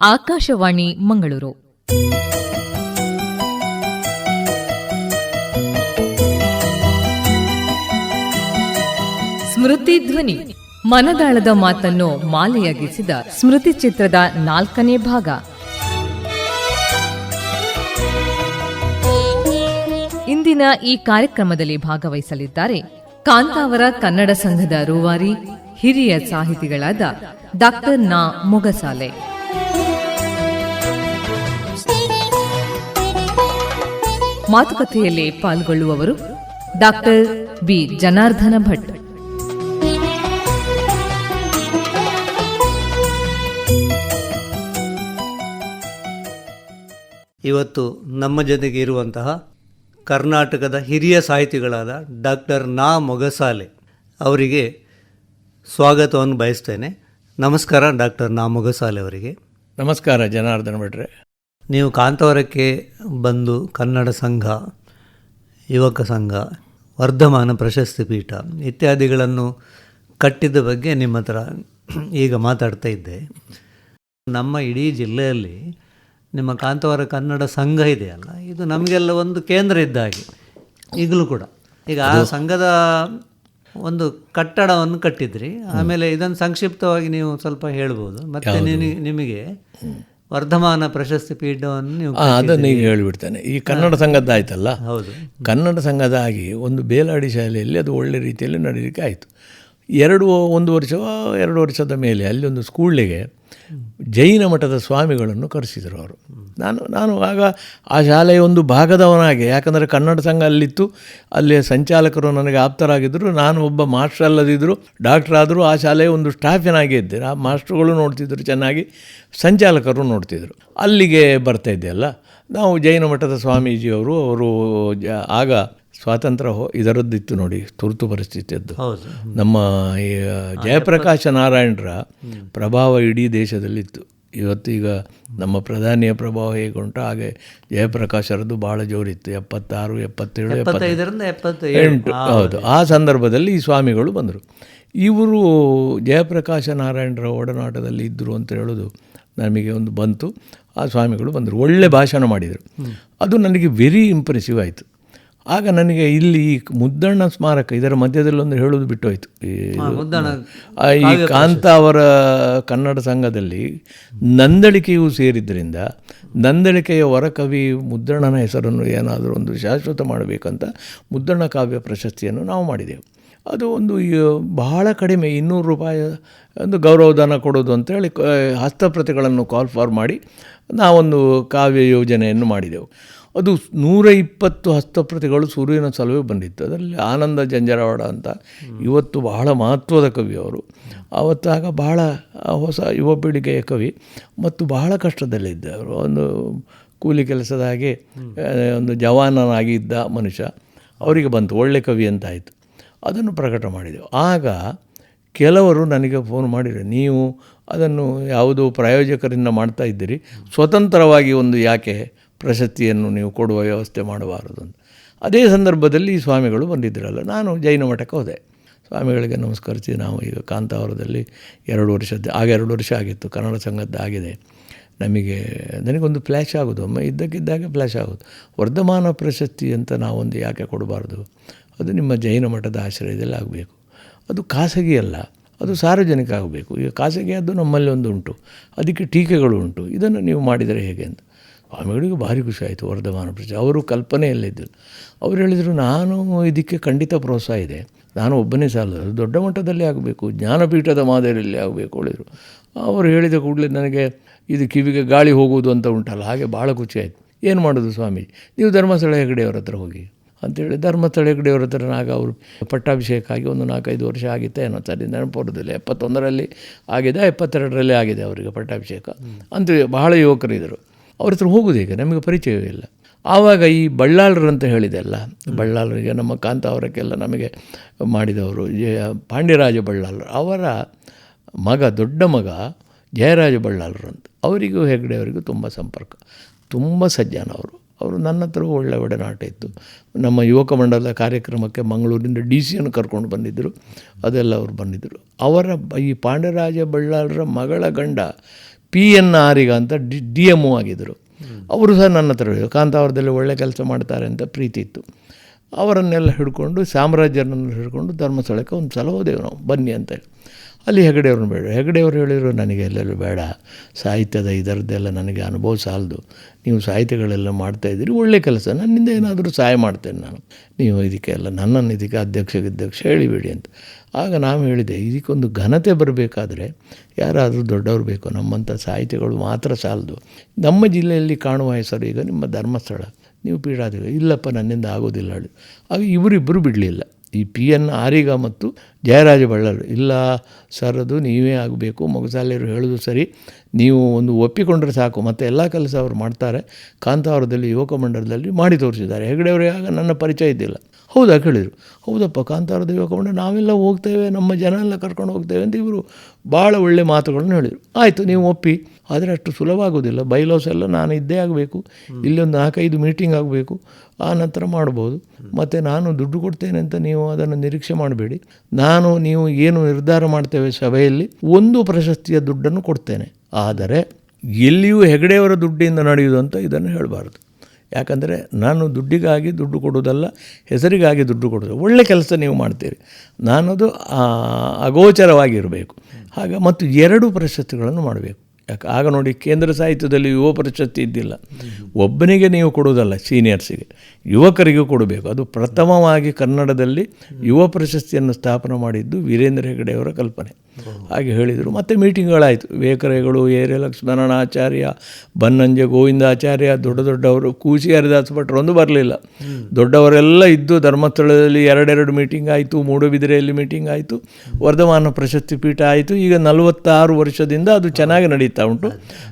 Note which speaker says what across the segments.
Speaker 1: ಆಕಾಶವಾಣಿ ಮಂಗಳೂರು. ಸ್ಮೃತಿ ಧ್ವನಿ. ಮನದಾಳದ ಮಾತನ್ನು ಮಾಲೆಯಾಗಿಸಿದ ಸ್ಮೃತಿ ಚಿತ್ರದ ನಾಲ್ಕನೇ ಭಾಗ. ಇಂದಿನ ಈ ಕಾರ್ಯಕ್ರಮದಲ್ಲಿ ಭಾಗವಹಿಸಲಿದ್ದಾರೆ ಕಾಂತಾವರ ಕನ್ನಡ ಸಂಘದ ರೂವಾರಿ ಹಿರಿಯ ಸಾಹಿತಿಗಳಾದ ಡಾಕ್ಟರ್ ನಾ ಮೊಗಸಾಲೆ. ಮಾತುಕತೆಯಲ್ಲಿ ಪಾಲ್ಗೊಳ್ಳುವವರು ಡಾಕ್ಟರ್ ಬಿ ಜನಾರ್ದನ ಭಟ್.
Speaker 2: ಇವತ್ತು ನಮ್ಮ ಜೊತೆಗೆ ಇರುವಂತಹ ಕರ್ನಾಟಕದ ಹಿರಿಯ ಸಾಹಿತಿಗಳಾದ ಡಾಕ್ಟರ್ ನಾ. ಮೊಗಸಾಲೆ ಅವರಿಗೆ ಸ್ವಾಗತವನ್ನು ಬಯಸ್ತೇನೆ. ನಮಸ್ಕಾರ ಡಾಕ್ಟರ್ ನಾ. ಮೊಗಸಾಲೆ ಅವರಿಗೆ.
Speaker 3: ನಮಸ್ಕಾರ ಜನಾರ್ದನ ಭಟ್ರೆ.
Speaker 2: ನೀವು ಕಾಂತವರಕ್ಕೆ ಬಂದು ಕನ್ನಡ ಸಂಘ ಯುವಕ ಸಂಘ ವರ್ಧಮಾನ ಪ್ರಶಸ್ತಿ ಪೀಠ ಇತ್ಯಾದಿಗಳನ್ನು ಕಟ್ಟಿದ ಬಗ್ಗೆ ನಿಮ್ಮ ಹತ್ರ ಈಗ ಮಾತಾಡ್ತಾ ಇದ್ದೆ. ನಮ್ಮ ಇಡೀ ಜಿಲ್ಲೆಯಲ್ಲಿ ನಿಮ್ಮ ಕಾಂತವರ ಕನ್ನಡ ಸಂಘ ಇದೆಯಲ್ಲ ಇದು ನಮಗೆಲ್ಲ ಒಂದು ಕೇಂದ್ರ ಇದ್ದ ಹಾಗೆ ಈಗಲೂ ಕೂಡ. ಈಗ ಆ ಸಂಘದ ಒಂದು ಕಟ್ಟಡವನ್ನು ಕಟ್ಟಿದ್ರಿ ಆಮೇಲೆ ಇದನ್ನು ಸಂಕ್ಷಿಪ್ತವಾಗಿ ನೀವು ಸ್ವಲ್ಪ ಹೇಳ್ಬೋದು. ಮತ್ತೆ ನಿನಿ- ನಿಮಗೆ ವರ್ಧಮಾನ ಪ್ರಶಸ್ತಿ ಪೀಠವನ್ನು ನೀವು
Speaker 3: ಅದನ್ನು ಈಗ ಹೇಳಿಬಿಡ್ತೇನೆ. ಈ ಕನ್ನಡ ಸಂಘದ ಆಯ್ತಲ್ಲ
Speaker 2: ಹೌದು.
Speaker 3: ಕನ್ನಡ ಸಂಘದ ಆಗಿ ಒಂದು ಬೇಲಾಡಿ ಶಾಲೆಯಲ್ಲಿ ಅದು ಒಳ್ಳೆ ರೀತಿಯಲ್ಲಿ ನಡೀಲಿಕ್ಕೆ ಆಯಿತು. ಎರಡು ಒಂದು ವರ್ಷ ಎರಡು ವರ್ಷದ ಮೇಲೆ ಅಲ್ಲಿ ಒಂದು ಸ್ಕೂಲಿಗೆ ಜೈನ ಮಠದ ಸ್ವಾಮಿಗಳನ್ನು ಕರೆಸಿದರು ಅವರು. ನಾನು ನಾನು ಆಗ ಆ ಶಾಲೆಯ ಒಂದು ಭಾಗದವನಾಗೆ, ಯಾಕಂದರೆ ಕನ್ನಡ ಸಂಘ ಅಲ್ಲಿತ್ತು, ಅಲ್ಲಿಯ ಸಂಚಾಲಕರು ನನಗೆ ಆಪ್ತರಾಗಿದ್ದರು, ನಾನು ಒಬ್ಬ ಮಾಸ್ಟರ್ ಅಲ್ಲದಿದ್ದರು, ಡಾಕ್ಟರ್ ಆದರೂ ಆ ಶಾಲೆಯ ಒಂದು ಸ್ಟಾಫಿನಾಗೆ ಇದ್ದೆ. ಆ ಮಾಸ್ಟ್ರುಗಳು ನೋಡ್ತಿದ್ರು ಚೆನ್ನಾಗಿ, ಸಂಚಾಲಕರು ನೋಡ್ತಿದ್ರು. ಅಲ್ಲಿಗೆ ಬರ್ತಾ ಅಲ್ಲ. ನಾವು ಜೈನ ಮಠದ ಸ್ವಾಮೀಜಿಯವರು, ಅವರು ಆಗ ಸ್ವಾತಂತ್ರ್ಯ ಹೋ ಇದರದ್ದಿತ್ತು ನೋಡಿ ತುರ್ತು ಪರಿಸ್ಥಿತಿಯದ್ದು. ನಮ್ಮ ಜಯಪ್ರಕಾಶ ನಾರಾಯಣರ ಪ್ರಭಾವ ಇಡೀ ದೇಶದಲ್ಲಿತ್ತು. ಇವತ್ತೀಗ ನಮ್ಮ ಪ್ರಧಾನಿಯ ಪ್ರಭಾವ ಹೇಗೆ ಉಂಟು ಹಾಗೆ ಜಯಪ್ರಕಾಶರದ್ದು ಭಾಳ ಜೋರಿತ್ತು. ಎಪ್ಪತ್ತಾರು ಎಪ್ಪತ್ತೇಳು
Speaker 2: ಎಪ್ಪತ್ತೈದರಿಂದ
Speaker 3: ಎಂಟು ಹೌದು. ಆ ಸಂದರ್ಭದಲ್ಲಿ ಈ ಸ್ವಾಮಿಗಳು ಬಂದರು. ಇವರು ಜಯಪ್ರಕಾಶ ನಾರಾಯಣರ ಒಡನಾಟದಲ್ಲಿ ಇದ್ದರು ಅಂತ ಹೇಳೋದು ನಮಗೆ ಒಂದು ಬಂತು. ಆ ಸ್ವಾಮಿಗಳು ಬಂದರು. ಒಳ್ಳೆ ಭಾಷಣ ಮಾಡಿದರು. ಅದು ನನಗೆ ವೆರಿ ಇಂಪ್ರೆಸಿವ್ ಆಯಿತು. ಆಗ ನನಗೆ ಇಲ್ಲಿ ಈ ಮುದ್ದಣ್ಣ ಸ್ಮಾರಕ ಇದರ ಮಧ್ಯದಲ್ಲಿ ಒಂದು ಹೇಳೋದು ಬಿಟ್ಟೋಯ್ತು. ಈ
Speaker 2: ಮುದ್ದಣ್ಣ
Speaker 3: ಈ ಕಾಂತ ಅವರ ಕನ್ನಡ ಸಂಘದಲ್ಲಿ ನಂದಳಿಕೆಯೂ ಸೇರಿದ್ದರಿಂದ ನಂದಳಿಕೆಯ ವರಕವಿ ಮುದ್ದಣ್ಣನ ಹೆಸರನ್ನು ಏನಾದರೂ ಒಂದು ಶಾಶ್ವತ ಮಾಡಬೇಕಂತ ಮುದ್ದಣ್ಣ ಕಾವ್ಯ ಪ್ರಶಸ್ತಿಯನ್ನು ನಾವು ಮಾಡಿದೆವು. ಅದು ಒಂದು ಬಹಳ ಕಡಿಮೆ ಇನ್ನೂರು ರೂಪಾಯಿ ಒಂದು ಗೌರವಧನ ಕೊಡೋದು ಅಂತೇಳಿ ಹಸ್ತಪ್ರತಿಗಳನ್ನು ಕಾಲ್ ಫಾರ್ ಮಾಡಿ ನಾವೊಂದು ಕಾವ್ಯ ಯೋಜನೆಯನ್ನು ಮಾಡಿದೆವು. ಅದು ನೂರ ಇಪ್ಪತ್ತು ಹಸ್ತಪ್ರತಿಗಳು ಸೂರ್ಯನ ಸಲುವೆ ಬಂದಿತ್ತು. ಅದರಲ್ಲಿ ಆನಂದ ಜಂಜರವಾಡ ಅಂತ ಇವತ್ತು ಬಹಳ ಮಹತ್ವದ ಕವಿ ಅವರು. ಆವತ್ತಾಗ ಬಹಳ ಹೊಸ ಯುವ ಪೀಳಿಗೆಯ ಕವಿ ಮತ್ತು ಬಹಳ ಕಷ್ಟದಲ್ಲಿದ್ದ ಅವರು. ಒಂದು ಕೂಲಿ ಕೆಲಸದ ಹಾಗೆ ಒಂದು ಜವಾನನಾಗಿದ್ದ ಮನುಷ್ಯ. ಅವರಿಗೆ ಬಂತು, ಒಳ್ಳೆ ಕವಿ ಅಂತ ಆಯಿತು ಅದನ್ನು ಪ್ರಕಟ ಮಾಡಿದೆವು. ಆಗ ಕೆಲವರು ನನಗೆ ಫೋನ್ ಮಾಡಿದರು, ನೀವು ಅದನ್ನು ಯಾವುದೋ ಪ್ರಾಯೋಜಕರಿಂದ ಮಾಡ್ತಾ ಇದ್ದೀರಿ. ಸ್ವತಂತ್ರವಾಗಿ ಒಂದು ಯಾಕೆ ಪ್ರಶಸ್ತಿಯನ್ನು ನೀವು ಕೊಡುವ ವ್ಯವಸ್ಥೆ ಮಾಡಬಾರದು ಅಂತ. ಅದೇ ಸಂದರ್ಭದಲ್ಲಿ ಸ್ವಾಮಿಗಳು ಬಂದಿದ್ದರಲ್ಲ ನಾನು ಜೈನ ಮಠಕ್ಕೆ ಹೋದೆ. ಸ್ವಾಮಿಗಳಿಗೆ ನಮಸ್ಕರಿಸಿ, ನಾವು ಈಗ ಕಾಂತಾವರದಲ್ಲಿ ಎರಡು ವರ್ಷದ ಆಗ ಎರಡು ವರ್ಷ ಆಗಿತ್ತು, ಕನ್ನಡ ಸಂಘದ್ದು ಆಗಿದೆ. ನಮಗೆ, ನನಗೊಂದು ಫ್ಲ್ಯಾಶ್ ಆಗೋದು, ಒಮ್ಮೆ ಇದ್ದಕ್ಕಿದ್ದಾಗ ಫ್ಲ್ಯಾಶ್ ಆಗೋದು. ವರ್ಧಮಾನ ಪ್ರಶಸ್ತಿ ಅಂತ ನಾವೊಂದು ಯಾಕೆ ಕೊಡಬಾರ್ದು? ಅದು ನಿಮ್ಮ ಜೈನ ಮಠದ ಆಶ್ರಯದಲ್ಲಿ ಆಗಬೇಕು. ಅದು ಖಾಸಗಿ ಅಲ್ಲ, ಅದು ಸಾರ್ವಜನಿಕ ಆಗಬೇಕು. ಈಗ ಖಾಸಗಿ ಅದು ನಮ್ಮಲ್ಲಿ ಒಂದು ಉಂಟು, ಅದಕ್ಕೆ ಟೀಕೆಗಳು ಉಂಟು. ಇದನ್ನು ನೀವು ಮಾಡಿದರೆ ಹೇಗೆ ಅಂತ. ಸ್ವಾಮಿಗಳಿಗೆ ಭಾರಿ ಖುಷಿ ಆಯಿತು, ವರ್ಧಮಾನ ಪ್ರಜೆ. ಅವರು ಕಲ್ಪನೆಯಲ್ಲಿದ್ದರು ಅವ್ರು ಹೇಳಿದರು, ನಾನು ಇದಕ್ಕೆ ಖಂಡಿತ ಪ್ರೋತ್ಸಾಹ ಇದೆ. ನಾನು ಒಬ್ಬನೇ ಸಾಲದು ದೊಡ್ಡ ಮಟ್ಟದಲ್ಲಿ ಆಗಬೇಕು. ಜ್ಞಾನಪೀಠದ ಮಾದರಿಯಲ್ಲಿ ಆಗಬೇಕು, ಹೇಳಿದರು. ಅವರು ಹೇಳಿದ ಕೂಡಲೇ ನನಗೆ, ಇದು ಕಿವಿಗೆ ಗಾಳಿ ಹೋಗುವುದು ಅಂತ ಉಂಟಲ್ಲ, ಹಾಗೆ ಭಾಳ ಖುಷಿ ಏನು ಮಾಡೋದು ಸ್ವಾಮಿ ನೀವು ಧರ್ಮಸ್ಥಳ ಹೆಗಡೆಯವ್ರ ಹತ್ರ ಹೋಗಿ. ಅಂತೇಳಿ ಧರ್ಮಸ್ಥಳ ಹೆಗಡೆಯವ್ರ ಹತ್ರ ಆಗ ಅವರು ಪಟ್ಟಾಭಿಷೇಕ ಆಗಿ ಒಂದು ನಾಲ್ಕೈದು ವರ್ಷ ಆಗಿತ್ತೆ ಏನೋ ಸರಿ ನೆನಪುರದಲ್ಲಿ. ಎಪ್ಪತ್ತೊಂದರಲ್ಲಿ ಆಗಿದೆ ಎಪ್ಪತ್ತೆರಡರಲ್ಲಿ ಆಗಿದೆ ಅವರಿಗೆ ಪಟ್ಟಾಭಿಷೇಕ? ಅಂತ ಬಹಳ ಯುವಕರಿದ್ದರು. ಅವ್ರ ಹತ್ರ ಈಗ, ನಮಗೆ ಪರಿಚಯವೇ ಇಲ್ಲ. ಆವಾಗ ಈ ಬಳ್ಳಾಳರು ಅಂತ ಹೇಳಿದೆ ಅಲ್ಲ, ಬಳ್ಳಾಳರಿಗೆ, ನಮ್ಮ ಕಾಂತ ಅವರಕ್ಕೆಲ್ಲ ನಮಗೆ ಮಾಡಿದವರು ಪಾಂಡ್ಯರಾಜ ಬಳ್ಳಾಲರು ಅವರ ಮಗ, ದೊಡ್ಡ ಮಗ ಜಯರಾಜ ಬಳ್ಳಾಳರು ಅಂತ. ಅವರಿಗೂ ಹೆಗ್ಡೆ, ಅವರಿಗೂ ತುಂಬ ಸಂಪರ್ಕ. ತುಂಬ ಸಜ್ಜನ ಅವರು. ಅವರು ನನ್ನ ಹತ್ರ ಒಳ್ಳೆ ಒಡನಾಟ ಇತ್ತು. ನಮ್ಮ ಯುವಕ ಮಂಡಲ ಕಾರ್ಯಕ್ರಮಕ್ಕೆ ಮಂಗಳೂರಿನಿಂದ ಡಿ ಸಿಯನ್ನು ಕರ್ಕೊಂಡು ಬಂದಿದ್ದರು. ಅದೆಲ್ಲ ಅವರು ಬಂದಿದ್ದರು. ಅವರ ಈ ಪಾಂಡ್ಯರಾಜ ಬಳ್ಳಾಳರ ಮಗಳ ಗಂಡ ಪಿ ಎನ್ ಆರಿಗ ಅಂತ ಡಿ ಡಿ ಎಂ ಒ ಆಗಿದ್ದರು ಅವರು ಸಹ ನನ್ನ ಹತ್ರ ಕಾಂತಾವರದಲ್ಲಿ ಒಳ್ಳೆ ಕೆಲಸ ಮಾಡ್ತಾರೆ ಅಂತ ಪ್ರೀತಿ ಇತ್ತು. ಅವರನ್ನೆಲ್ಲ ಹಿಡ್ಕೊಂಡು ಸಾಮ್ರಾಜ್ಯರನ್ನು ಹಿಡ್ಕೊಂಡು ಧರ್ಮಸ್ಥಳಕ್ಕೆ ಒಂದು ಸಲ ಹೋದೆವು ನಾವು, ಬನ್ನಿ ಅಂತ ಹೇಳಿ. ಅಲ್ಲಿ ಹೆಗಡೆಯವ್ರನ್ನ ಬೇಡ ಹೆಗಡೆಯವರು ಹೇಳಿದರು, ನನಗೆ ಎಲ್ಲೆಲ್ಲೂ ಬೇಡ, ಸಾಹಿತ್ಯದ ಇದರದ್ದೆಲ್ಲ ನನಗೆ ಅನುಭವ ಸಾಲದು, ನೀವು ಸಾಹಿತ್ಯಗಳೆಲ್ಲ ಮಾಡ್ತಾಯಿದ್ದೀರಿ ಒಳ್ಳೆ ಕೆಲಸ, ನನ್ನಿಂದ ಏನಾದರೂ ಸಹಾಯ ಮಾಡ್ತೇನೆ ನಾನು. ನೀವು ಇದಕ್ಕೆಲ್ಲ ನನ್ನನ್ನು ಇದಕ್ಕೆ ಅಧ್ಯಕ್ಷ ಅಧ್ಯಕ್ಷ ಹೇಳಿಬಿಡಿ ಅಂತ. ಆಗ ನಾವು ಹೇಳಿದೆ, ಇದಕ್ಕೊಂದು ಘನತೆ ಬರಬೇಕಾದ್ರೆ ಯಾರಾದರೂ ದೊಡ್ಡವರು ಬೇಕು, ನಮ್ಮಂಥ ಸಾಹಿತ್ಯಗಳು ಮಾತ್ರ ಸಾಲದು. ನಮ್ಮ ಜಿಲ್ಲೆಯಲ್ಲಿ ಕಾಣುವ ಹೆಸರು ಈಗ ನಿಮ್ಮ ಧರ್ಮಸ್ಥಳ. ನೀವು ಪೀಡಾದ ಇಲ್ಲಪ್ಪ ನನ್ನಿಂದ ಆಗೋದಿಲ್ಲ ಆಗ ಇವರಿಬ್ಬರು ಬಿಡಲಿಲ್ಲ. ಈ ಪಿ ಎನ್ ಆರಿಗ ಮತ್ತು ಜಯರಾಜ ಬಳ್ಳರು. ಇಲ್ಲ ಸರ್, ಅದು ನೀವೇ ಆಗಬೇಕು. ಮೊಗಸಾಲೆಯರು ಹೇಳೋದು ಸರಿ. ನೀವು ಒಂದು ಒಪ್ಪಿಕೊಂಡ್ರೆ ಸಾಕು. ಮತ್ತು ಎಲ್ಲ ಕೆಲಸ ಅವರು ಮಾಡ್ತಾರೆ. ಕಾಂತಾವರದಲ್ಲಿ, ಯುವಕ ಮಂಡಲದಲ್ಲಿ ಮಾಡಿ ತೋರಿಸಿದ್ದಾರೆ. ಹೆಗಡೆಯವರಿಗೆ ಆಗ ನನ್ನ ಪರಿಚಯ ಇದ್ದಿಲ್ಲ. ಹೌದಾ ಕೇಳಿದರು. ಹೌದಪ್ಪ, ಕಾಂತಾವರದ ಯುವಕ ಮಂಡಲ, ನಾವೆಲ್ಲ ಹೋಗ್ತೇವೆ. ನಮ್ಮ ಜನ ಎಲ್ಲ ಕರ್ಕೊಂಡು ಹೋಗ್ತೇವೆ ಅಂತ ಇವರು ಭಾಳ ಒಳ್ಳೆ ಮಾತುಗಳನ್ನು ಹೇಳಿದರು. ಆಯಿತು, ನೀವು ಒಪ್ಪಿ. ಆದರೆ ಅಷ್ಟು ಸುಲಭ ಆಗೋದಿಲ್ಲ ಬೈಲಾಸ್ ಎಲ್ಲ ನಾನು ಇದ್ದೇ ಆಗಬೇಕು. ಇಲ್ಲೊಂದು ನಾಲ್ಕೈದು ಮೀಟಿಂಗ್ ಆಗಬೇಕು. ಆ ನಂತರ ಮಾಡ್ಬೋದು. ಮತ್ತು ನಾನು ದುಡ್ಡು ಕೊಡ್ತೇನೆ ಅಂತ ನೀವು ಅದನ್ನು ನಿರೀಕ್ಷೆ ಮಾಡಬೇಡಿ. ನಾನು ನೀವು ಏನು ನಿರ್ಧಾರ ಮಾಡ್ತೇವೆ ಸಭೆಯಲ್ಲಿ ಒಂದು ಪ್ರಶಸ್ತಿಯ ದುಡ್ಡನ್ನು ಕೊಡ್ತೇನೆ. ಆದರೆ ಎಲ್ಲಿಯೂ ಹೆಗಡೆಯವರ ದುಡ್ಡಿಂದ ನಡೆಯುವುದು ಅಂತ ಇದನ್ನು ಹೇಳಬಾರ್ದು. ಯಾಕಂದರೆ ನಾನು ದುಡ್ಡಿಗಾಗಿ ದುಡ್ಡು ಕೊಡೋದಲ್ಲ ಹೆಸರಿಗಾಗಿ ದುಡ್ಡು ಕೊಡೋದು ಒಳ್ಳೆ ಕೆಲಸ ನೀವು ಮಾಡ್ತೀರಿ. ನಾನದು ಅಗೋಚರವಾಗಿರಬೇಕು. ಆಗ ಮತ್ತು ಎರಡು ಪ್ರಶಸ್ತಿಗಳನ್ನು ಮಾಡಬೇಕು. ಯಾಕೆ ಆಗ ನೋಡಿ ಕೇಂದ್ರ ಸಾಹಿತ್ಯದಲ್ಲಿ ಯುವ ಪ್ರಶಸ್ತಿ ಇದ್ದಿಲ್ಲ. ಒಬ್ಬನಿಗೆ ನೀವು ಕೊಡುವುದಲ್ಲ, ಸೀನಿಯರ್ಸಿಗೆ. ಯುವಕರಿಗೂ ಕೊಡಬೇಕು. ಅದು ಪ್ರಥಮವಾಗಿ ಕನ್ನಡದಲ್ಲಿ ಯುವ ಪ್ರಶಸ್ತಿಯನ್ನು ಸ್ಥಾಪನೆ ಮಾಡಿದ್ದು ವೀರೇಂದ್ರ ಹೆಗಡೆಯವರ ಕಲ್ಪನೆ. ಹಾಗೆ ಹೇಳಿದರು. ಮತ್ತು ಮೀಟಿಂಗ್ಗಳಾಯಿತು. ವೇಕರೆಗಳು, ಏರೆ ಲಕ್ಷ್ಮಣಾಚಾರ್ಯ ಬನ್ನಂಜೆ, ಗೋವಿಂದಾಚಾರ್ಯ, ದೊಡ್ಡ ದೊಡ್ಡವರು, ಕೂಸಿ ಹರಿದಾಸ ಒಂದು ಬರಲಿಲ್ಲ. ದೊಡ್ಡವರೆಲ್ಲ ಇದ್ದು ಧರ್ಮಸ್ಥಳದಲ್ಲಿ ಎರಡೆರಡು ಮೀಟಿಂಗ್ ಆಯಿತು. ಮೂಡುಬಿದಿರೆಯಲ್ಲಿ ಮೀಟಿಂಗ್ ಆಯಿತು. ವರ್ಧಮಾನ ಪ್ರಶಸ್ತಿ ಪೀಠ ಆಯಿತು. ಈಗ ನಲವತ್ತಾರು ವರ್ಷದಿಂದ ಅದು ಚೆನ್ನಾಗಿ ನಡೀತಾ ಉಂಟು.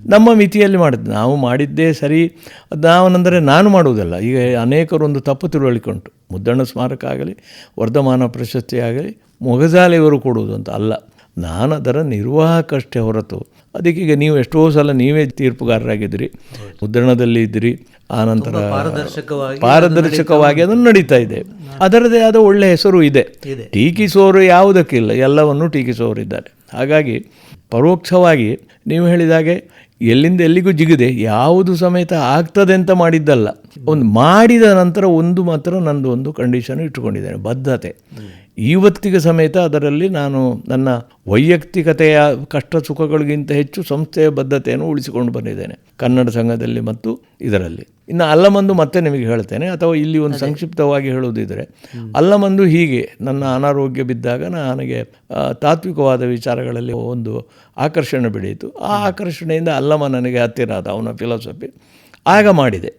Speaker 3: ನಮ್ಮ ಮಿತಿಯಲ್ಲಿ ಮಾಡಿದ್ದು. ನಾವು ಮಾಡಿದ್ದೇ ಸರಿ. ನಾವನಂದರೆ ನಾನು ಮಾಡುವುದಲ್ಲ. ಈಗ ಅನೇಕರು ಒಂದು ತಪ್ಪು ತಿಳುವಳಿಕೆ ಉಂಟು. ಮುದ್ದಣ್ಣ ಸ್ಮಾರಕ ಆಗಲಿ, ವರ್ಧಮಾನ ಪ್ರಶಸ್ತಿ ಆಗಲಿ ಮೊಗಜಾಲೆಯವರು ಕೊಡುವುದು ಅಂತ ಅಲ್ಲ. ನಾನು ಅದರ ನಿರ್ವಾಹಕಷ್ಟೇ ಹೊರತು ಅದಕ್ಕೀಗ ನೀವು ಎಷ್ಟೋ ಸಲ ನೀವೇ ತೀರ್ಪುಗಾರರಾಗಿದ್ದೀರಿ ಮುದ್ರಣದಲ್ಲಿ ಇದ್ದೀರಿ ಆನಂತರ
Speaker 2: ಪಾರದರ್ಶಕವಾಗಿ
Speaker 3: ಪಾರದರ್ಶಕವಾಗಿ ಅದನ್ನು ನಡೀತಾ ಇದೆ. ಅದರದೇ ಆದ ಒಳ್ಳೆಯ ಹೆಸರು ಇದೆ. ಟೀಕಿಸುವವರು ಯಾವುದಕ್ಕಿಲ್ಲ ಎಲ್ಲವನ್ನು ಟೀಕಿಸುವವರು ಇದ್ದಾರೆ. ಹಾಗಾಗಿ ಪರೋಕ್ಷವಾಗಿ ನೀವು ಹೇಳಿದಾಗೆ ಎಲ್ಲಿಂದ ಎಲ್ಲಿಗೂ ಜಿಗಿದೆ ಯಾವುದು ಸಮೇತ ಆಗ್ತದೆ ಅಂತ ಮಾಡಿದ್ದಲ್ಲ. ಒಂದು ಮಾಡಿದ ನಂತರ ಒಂದು ಮಾತ್ರ ನಂದು ಒಂದು ಕಂಡೀಷನ್ ಇಟ್ಟುಕೊಂಡಿದ್ದೇನೆ ಬದ್ಧತೆ. ಇವತ್ತಿಗೆ ಸಮೇತ ಅದರಲ್ಲಿ ನಾನು ನನ್ನ ವೈಯಕ್ತಿಕತೆಯ ಕಷ್ಟ ಸುಖಗಳಿಗಿಂತ ಹೆಚ್ಚು ಸಂಸ್ಥೆಯ ಬದ್ಧತೆಯನ್ನು ಉಳಿಸಿಕೊಂಡು ಬಂದಿದ್ದೇನೆ ಕನ್ನಡ ಸಂಘದಲ್ಲಿ ಮತ್ತು ಇದರಲ್ಲಿ. ಇನ್ನು ಅಲ್ಲಮಂದು ಮತ್ತೆ ನಿಮಗೆ ಹೇಳ್ತೇನೆ ಅಥವಾ ಇಲ್ಲಿ ಒಂದು ಸಂಕ್ಷಿಪ್ತವಾಗಿ ಹೇಳುವುದಿದ್ದರೆ ಅಲ್ಲಮಂದು ಹೀಗೆ ನನ್ನ ಅನಾರೋಗ್ಯ ಬಿದ್ದಾಗ ನನಗೆ ತಾತ್ವಿಕವಾದ ವಿಚಾರಗಳಲ್ಲಿ ಒಂದು ಆಕರ್ಷಣೆ ಬೆಳೆಯಿತು. ಆ ಆಕರ್ಷಣೆಯಿಂದ ಅಲ್ಲಮ ನನಗೆ ಹತ್ತಿರ ಆದ ಅವನ ಫಿಲಾಸಫಿ ಆಗ ಮಾಡಿದೆ.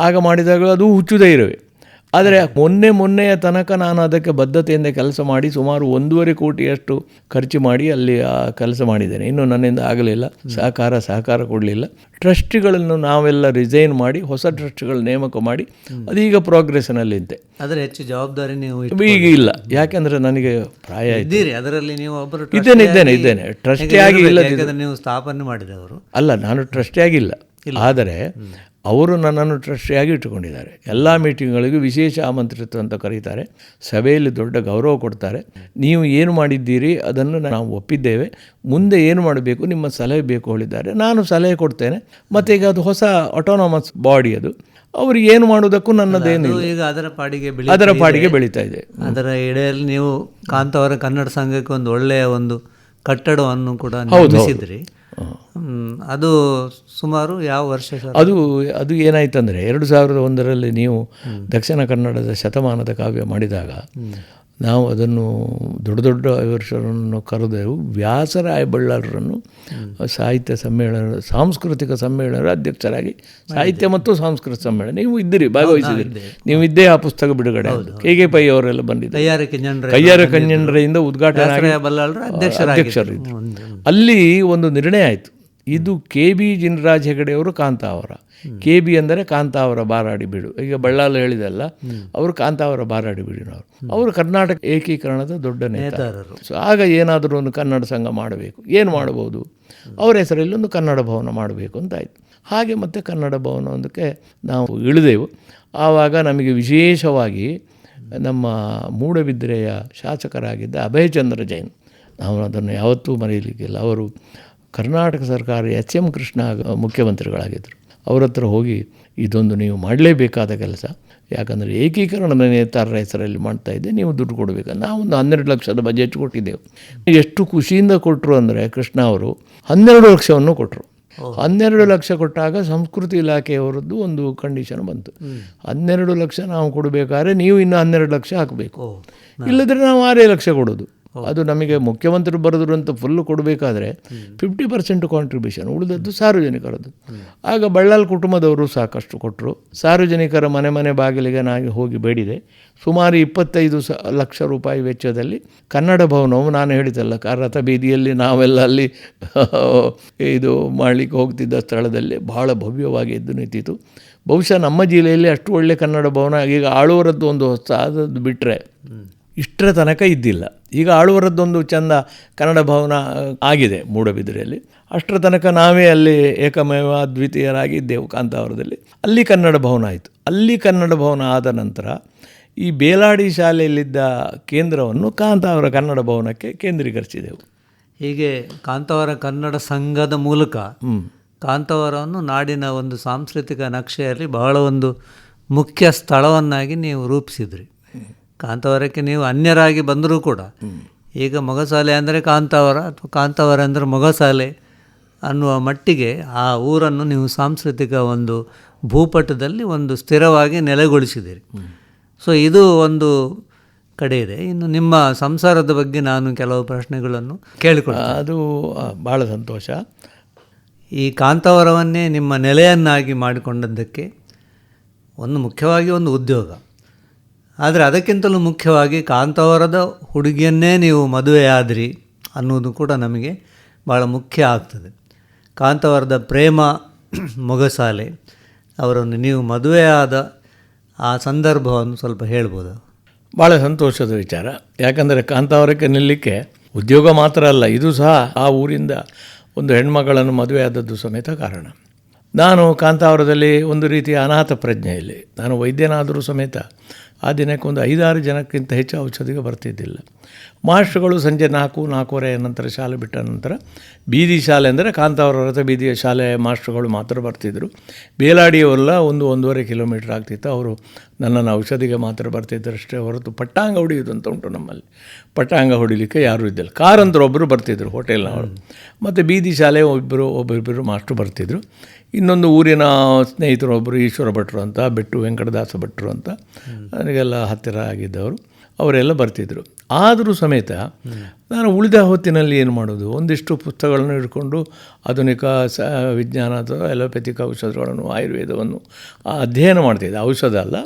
Speaker 3: ಆಗ ಮಾಡಿದಾಗ ಅದು ಹುಚ್ಚುದೇ ಇರುವೆ. ಆದರೆ ಮೊನ್ನೆ ಮೊನ್ನೆಯ ತನಕ ನಾನು ಅದಕ್ಕೆ ಬದ್ಧತೆಯಿಂದ ಕೆಲಸ ಮಾಡಿ ಸುಮಾರು ಒಂದೂವರೆ ಕೋಟಿಯಷ್ಟು ಖರ್ಚು ಮಾಡಿ ಅಲ್ಲಿ ಆ ಕೆಲಸ ಮಾಡಿದ್ದೇನೆ. ಇನ್ನು ನನ್ನಿಂದ ಆಗಲಿಲ್ಲ. ಸಹಕಾರ ಸಹಕಾರ ಕೊಡಲಿಲ್ಲ. ಟ್ರಸ್ಟಿಗಳನ್ನು ನಾವೆಲ್ಲ ರಿಸೈನ್ ಮಾಡಿ ಹೊಸ ಟ್ರಸ್ಟ್ಗಳ ನೇಮಕ ಮಾಡಿ ಅದೀಗ ಪ್ರೋಗ್ರೆಸ್ನಲ್ಲಿದ್ದೆ
Speaker 2: ಅದರ ಹೆಚ್ಚು ಜವಾಬ್ದಾರಿ ನೀವು
Speaker 3: ಈಗ ಇಲ್ಲ. ಯಾಕೆಂದರೆ ನನಗೆ ಪ್ರಾಯ
Speaker 2: ಇದ್ದೀರಿ. ಅದರಲ್ಲಿ ನೀವು ಒಬ್ಬರು
Speaker 3: ಇದ್ದೇನೆ ಇದ್ದೇನೆ ಇದ್ದೇನೆ. ಟ್ರಸ್ಟಿ ಆಗಿ ಇಲ್ಲ
Speaker 2: ನೀವು ಸ್ಥಾಪನೆ ಮಾಡಿದವರು.
Speaker 3: ಅಲ್ಲ ನಾನು ಟ್ರಸ್ಟಿ ಆಗಿಲ್ಲ. ಆದರೆ ಅವರು ನನ್ನನ್ನು ಟ್ರಸ್ಟಿಯಾಗಿ ಇಟ್ಟುಕೊಂಡಿದ್ದಾರೆ. ಎಲ್ಲ ಮೀಟಿಂಗ್ಗಳಿಗೂ ವಿಶೇಷ ಆಮಂತ್ರಿತ ಅಂತ ಕರೀತಾರೆ. ಸಭೆಯಲ್ಲಿ ದೊಡ್ಡ ಗೌರವ ಕೊಡ್ತಾರೆ. ನೀವು ಏನು ಮಾಡಿದ್ದೀರಿ ಅದನ್ನು ನಾವು ಒಪ್ಪಿದ್ದೇವೆ. ಮುಂದೆ ಏನು ಮಾಡಬೇಕು ನಿಮ್ಮ ಸಲಹೆ ಬೇಕು ಹೇಳಿದ್ದಾರೆ. ನಾನು ಸಲಹೆ ಕೊಡ್ತೇನೆ. ಮತ್ತು ಈಗ ಅದು ಹೊಸ ಆಟೋನಮಸ್ ಬಾಡಿ ಅದು. ಅವರು ಏನು ಮಾಡುವುದಕ್ಕೂ ನನ್ನದೇನು
Speaker 2: ಈಗ ಅದರ ಪಾಡಿಗೆ
Speaker 3: ಅದರ ಪಾಡಿಗೆ ಬೆಳೀತಾ ಇದೆ.
Speaker 2: ಅದರ ಎಡೆಯಲ್ಲಿ ನೀವು ಕಾಂತವರ ಕನ್ನಡ ಸಂಘಕ್ಕೆ ಒಂದು ಒಳ್ಳೆಯ ಒಂದು ಕಟ್ಟಡವನ್ನು ಕೂಡ ನಿರ್ಮಿಸಿದ್ರಿ. ಅದು ಸುಮಾರು ಯಾವ ವರ್ಷ ಸರ್?
Speaker 3: ಅದು ಅದು ಏನಾಯ್ತಂದರೆ ಎರಡು ಸಾವಿರದ ಒಂದರಲ್ಲಿ ನೀವು ದಕ್ಷಿಣ ಕನ್ನಡದ ಶತಮಾನದ ಕಾವ್ಯ ಮಾಡಿದಾಗ ನಾವು ಅದನ್ನು ದೊಡ್ಡ ದೊಡ್ಡ ಐವರ್ಷರನ್ನು ಕರೆದೆವು. ವ್ಯಾಸರಾಯ ಬಳ್ಳಾರರನ್ನು ಸಾಹಿತ್ಯ ಸಮ್ಮೇಳನ ಸಾಂಸ್ಕೃತಿಕ ಸಮ್ಮೇಳನದ ಅಧ್ಯಕ್ಷರಾಗಿ ಸಾಹಿತ್ಯ ಮತ್ತು ಸಾಂಸ್ಕೃತಿಕ ಸಮ್ಮೇಳನ. ನೀವು ಇದ್ದೀರಿ ಭಾಗವಹಿಸಿದ್ದೀರಿ. ನೀವು ಇದ್ದೇ ಆ ಪುಸ್ತಕ ಬಿಡುಗಡೆ ಕೆ ಕೆ ಪೈ ಅವರೆಲ್ಲ ಬಂದಿದ್ದಾರೆ.
Speaker 2: ಕೈಯಾರ ಕಿಂಜನ್ರ
Speaker 3: ಕೈಯಾರ ಕನ್ಯಂಡ್ರೆಯಿಂದ ಉದ್ಘಾಟನೆ ಅಧ್ಯಕ್ಷರು ಅಲ್ಲಿ ಒಂದು ನಿರ್ಣಯ ಆಯಿತು. ಇದು ಕೆ ಬಿ ಜಿನರಾಜ್ ಹೆಗಡೆಯವರು ಕಾಂತಾವರ. ಕೆ ಬಿ ಅಂದರೆ ಕಾಂತಾವರ ಬಾರಾಡಿ ಬೀಡು. ಈಗ ಬಳ್ಳಾಲ ಹೇಳಿದಲ್ಲ ಅವರು ಕಾಂತಾವರ ಬಾರಾಡಿ ಬೀಡಿನವರು. ಅವರು ಕರ್ನಾಟಕ ಏಕೀಕರಣದ ದೊಡ್ಡ ನೇತಾರರು. ಸೊ ಆಗ ಏನಾದರೂ ಒಂದು ಕನ್ನಡ ಸಂಘ ಮಾಡಬೇಕು. ಏನು ಮಾಡಬಹುದು? ಅವರ ಹೆಸರಲ್ಲಿ ಒಂದು ಕನ್ನಡ ಭವನ ಮಾಡಬೇಕು ಅಂತ ಆಯಿತು. ಹಾಗೆ ಮತ್ತೆ ಕನ್ನಡ ಭವನ ಒಂದಕ್ಕೆ ನಾವು ಇಳಿದೆವು. ಆವಾಗ ನಮಗೆ ವಿಶೇಷವಾಗಿ ನಮ್ಮ ಮೂಡಬಿದ್ರೆಯ ಶಾಸಕರಾಗಿದ್ದ ಅಭಯಚಂದ್ರ ಜೈನ್. ನಾವು ಅದನ್ನು ಯಾವತ್ತೂ ಮರೆಯಲಿಕ್ಕಿಲ್ಲ. ಅವರು ಕರ್ನಾಟಕ ಸರ್ಕಾರ ಎಚ್ ಎಂ ಕೃಷ್ಣ ಮುಖ್ಯಮಂತ್ರಿಗಳಾಗಿದ್ದರು. ಅವ್ರ ಹತ್ರ ಹೋಗಿ ಇದೊಂದು ನೀವು ಮಾಡಲೇಬೇಕಾದ ಕೆಲಸ. ಯಾಕಂದರೆ ಏಕೀಕರಣದ ನೇತಾರರ ಹೆಸರಲ್ಲಿ ಮಾಡ್ತಾ ಇದ್ದೆ ನೀವು ದುಡ್ಡು ಕೊಡಬೇಕು. ಒಂದು ಹನ್ನೆರಡು ಲಕ್ಷದ ಬಜೆಟ್ ಕೊಟ್ಟಿದ್ದೆವು. ಎಷ್ಟು ಖುಷಿಯಿಂದ ಕೊಟ್ಟರು ಅಂದರೆ ಕೃಷ್ಣ ಅವರು ಹನ್ನೆರಡು ಲಕ್ಷವನ್ನು ಕೊಟ್ಟರು ಹನ್ನೆರಡು ಲಕ್ಷ ಕೊಟ್ಟಾಗ ಸಂಸ್ಕೃತಿ ಇಲಾಖೆಯವರದ್ದು ಒಂದು ಕಂಡೀಷನ್ ಬಂತು. ಹನ್ನೆರಡು ಲಕ್ಷ ನಾವು ಕೊಡಬೇಕಾದ್ರೆ ನೀವು ಇನ್ನೂ ಹನ್ನೆರಡು ಲಕ್ಷ ಹಾಕಬೇಕು. ಇಲ್ಲದ್ರೆ ನಾವು ಆರೇ ಲಕ್ಷ ಕೊಡೋದು. ಅದು ನಮಗೆ ಮುಖ್ಯಮಂತ್ರಿ ಬರೆದ್ರು ಅಂತ ಫುಲ್ಲು ಕೊಡಬೇಕಾದ್ರೆ ಫಿಫ್ಟಿ ಪರ್ಸೆಂಟ್ ಕಾಂಟ್ರಿಬ್ಯೂಷನ್ ಉಳಿದದ್ದು ಸಾರ್ವಜನಿಕರದ್ದು. ಆಗ ಬಳ್ಳಾಲ್ ಕುಟುಂಬದವರು ಸಾಕಷ್ಟು ಕೊಟ್ಟರು ಸಾರ್ವಜನಿಕರ ಮನೆ ಮನೆ ಬಾಗಿಲಿಗೆ ನಾನು ಹೋಗಿ ಬೇಡಿದೆ. ಸುಮಾರು ಇಪ್ಪತ್ತೈದು ಸ ಲಕ್ಷ ರೂಪಾಯಿ ವೆಚ್ಚದಲ್ಲಿ ಕನ್ನಡ ಭವನವು ನಾನು ಹೇಳಿದ್ದಲ್ಲ ರಥ ಬೀದಿಯಲ್ಲಿ ನಾವೆಲ್ಲ ಅಲ್ಲಿ ಇದು ಮಾಡಲಿಕ್ಕೆ ಹೋಗ್ತಿದ್ದ ಸ್ಥಳದಲ್ಲಿ ಬಹಳ ಭವ್ಯವಾಗಿ ಎದ್ದು ನಿಂತಿತ್ತು. ಬಹುಶಃ ನಮ್ಮ ಜಿಲ್ಲೆಯಲ್ಲಿ ಅಷ್ಟು ಒಳ್ಳೆ ಕನ್ನಡ ಭವನ ಈಗ ಆಳುವರದ್ದು ಒಂದು ಹೊಸದದ್ದು ಬಿಟ್ಟರೆ ಇಷ್ಟರ ತನಕ ಇದ್ದಿಲ್ಲ. ಈಗ ಆಳುವರದ್ದೊಂದು ಚಂದ ಕನ್ನಡ ಭವನ ಆಗಿದೆ ಮೂಡಬಿದ್ರೆಯಲ್ಲಿ. ಅಷ್ಟರ ತನಕ ನಾವೇ ಅಲ್ಲಿ ಏಕಮೇವ ದ್ವಿತೀಯರಾಗಿ ಇದ್ದೆವು ಕಾಂತಾವರದಲ್ಲಿ. ಅಲ್ಲಿ ಕನ್ನಡ ಭವನ ಆಯಿತು. ಅಲ್ಲಿ ಕನ್ನಡ ಭವನ ಆದ ನಂತರ ಈ ಬೇಲಾಡಿ ಶಾಲೆಯಲ್ಲಿದ್ದ ಕೇಂದ್ರವನ್ನು ಕಾಂತಾವರ ಕನ್ನಡ ಭವನಕ್ಕೆ ಕೇಂದ್ರೀಕರಿಸಿದೆವು.
Speaker 2: ಹೀಗೆ ಕಾಂತಾವರ ಕನ್ನಡ ಸಂಘದ ಮೂಲಕ ಕಾಂತಾವರವನ್ನು ನಾಡಿನ ಒಂದು ಸಾಂಸ್ಕೃತಿಕ ನಕ್ಷೆಯಲ್ಲಿ ಬಹಳ ಒಂದು ಮುಖ್ಯ ಸ್ಥಳವನ್ನಾಗಿ ನೀವು ರೂಪಿಸಿದ್ರಿ. ಕಾಂತಾವರಕ್ಕೆ ನೀವು ಅನ್ಯರಾಗಿ ಬಂದರೂ ಕೂಡ ಈಗ ಮೊಗಸಾಲೆ ಅಂದರೆ ಕಾಂತಾವರ ಅಥವಾ ಕಾಂತಾವರ ಅಂದರೆ ಮೊಗಸಾಲೆ ಅನ್ನುವ ಮಟ್ಟಿಗೆ ಆ ಊರನ್ನು ನೀವು ಸಾಂಸ್ಕೃತಿಕ ಒಂದು ಭೂಪಟದಲ್ಲಿ ಒಂದು ಸ್ಥಿರವಾಗಿ ನೆಲೆಗೊಳಿಸಿದಿರಿ ಸೊ ಇದು ಒಂದು ಕಡೆ ಇದೆ. ಇನ್ನು ನಿಮ್ಮ ಸಂಸಾರದ ಬಗ್ಗೆ ನಾನು ಕೆಲವು ಪ್ರಶ್ನೆಗಳನ್ನು ಕೇಳಿಕೊಳ್ಳ
Speaker 3: ಅದು ಭಾಳ ಸಂತೋಷ.
Speaker 2: ಈ ಕಾಂತಾವರವನ್ನೇ ನಿಮ್ಮ ನೆಲೆಯನ್ನಾಗಿ ಮಾಡಿಕೊಂಡದ್ದಕ್ಕೆ ಒಂದು ಮುಖ್ಯವಾಗಿ ಒಂದು ಉದ್ಯೋಗ. ಆದರೆ ಅದಕ್ಕಿಂತಲೂ ಮುಖ್ಯವಾಗಿ ಕಾಂತಾವರದ ಹುಡುಗಿಯನ್ನೇ ನೀವು ಮದುವೆಯಾದ್ರಿ ಅನ್ನೋದು ಕೂಡ ನಮಗೆ ಭಾಳ ಮುಖ್ಯ ಆಗ್ತದೆ. ಕಾಂತಾವರದ ಪ್ರೇಮ ಮೊಗಸಾಲೆ. ಅವರನ್ನು ನೀವು ಮದುವೆಯಾದ ಆ ಸಂದರ್ಭವನ್ನು ಸ್ವಲ್ಪ ಹೇಳ್ಬೋದು?
Speaker 3: ಭಾಳ ಸಂತೋಷದ ವಿಚಾರ. ಯಾಕಂದರೆ ಕಾಂತಾವರಕ್ಕೆ ನಿಲ್ಲಿಕ್ಕೆ ಉದ್ಯೋಗ ಮಾತ್ರ ಅಲ್ಲ, ಇದು ಸಹ ಆ ಊರಿಂದ ಒಂದು ಹೆಣ್ಮಗಳನ್ನು ಮದುವೆಯಾದದ್ದು ಸಮೇತ ಕಾರಣ. ನಾನು ಕಾಂತಾವರದಲ್ಲಿ ಒಂದು ರೀತಿಯ ಅನಾಥ ಪ್ರಜ್ಞೆಯಲ್ಲಿ, ನಾನು ವೈದ್ಯನಾದರೂ ಸಮೇತ ಆ ದಿನಕ್ಕೆ ಒಂದು ಐದಾರು ಜನಕ್ಕಿಂತ ಹೆಚ್ಚು ಔಷಧಿಗೆ ಬರ್ತಿದ್ದಿಲ್ಲ. ಮಾಸ್ಟ್ರುಗಳು ಸಂಜೆ ನಾಲ್ಕು, ನಾಲ್ಕೂವರೆ ನಂತರ ಶಾಲೆ ಬಿಟ್ಟ ನಂತರ ಬೀದಿ ಶಾಲೆ ಅಂದರೆ ಕಾಂತಾವರ ರಥ ಬೀದಿಯ ಶಾಲೆ ಮಾಸ್ಟ್ರುಗಳು ಮಾತ್ರ ಬರ್ತಿದ್ದರು ಬೇಲಾಡಿಯವರೆಲ್ಲ ಒಂದು ಒಂದೂವರೆ ಕಿಲೋಮೀಟ್ರ್ ಆಗ್ತಿತ್ತು. ಅವರು ನನ್ನನ್ನು ಔಷಧಿಗೆ ಮಾತ್ರ ಬರ್ತಿದ್ದರಷ್ಟೇ ಹೊರತು ಪಟ್ಟಾಂಗ ಹೊಡೆಯೋದು ಅಂತ ಉಂಟು ನಮ್ಮಲ್ಲಿ. ಪಟ್ಟಾಂಗ ಹೊಡಿಲಿಕ್ಕೆ ಯಾರೂ ಇದ್ದಿಲ್ಲ. ಕಾರಂತರು ಒಬ್ಬರು ಬರ್ತಿದ್ದರು ಹೋಟೆಲ್ನವರು. ಮತ್ತು ಬೀದಿ ಶಾಲೆ ಒಬ್ಬರು ಒಬ್ಬರಿಬ್ಬರು ಮಾಸ್ಟ್ರು ಬರ್ತಿದ್ರು. ಇನ್ನೊಂದು ಊರಿನ ಸ್ನೇಹಿತರು ಒಬ್ಬರು ಈಶ್ವರ ಭಟ್ರು ಅಂತ, ಬೆಟ್ಟು ವೆಂಕಟದಾಸ ಭಟ್ರು ಅಂತ ನನಗೆಲ್ಲ ಹತ್ತಿರ ಆಗಿದ್ದವರು. ಅವರೆಲ್ಲ ಬರ್ತಿದ್ದರು ಆದರೂ ಸಮೇತ ನಾನು ಉಳಿದ ಹೊತ್ತಿನಲ್ಲಿ ಏನು ಮಾಡೋದು? ಒಂದಿಷ್ಟು ಪುಸ್ತಕಗಳನ್ನು ಹಿಡ್ಕೊಂಡು ಆಧುನಿಕ ಸ ವಿಜ್ಞಾನ ಅಥವಾ ಎಲೋಪೆಥಿಕ್ ಔಷಧಗಳನ್ನು ಆಯುರ್ವೇದವನ್ನು ಅಧ್ಯಯನ ಮಾಡ್ತಿದ್ದೆ ಔಷಧ ಅಲ್ಲ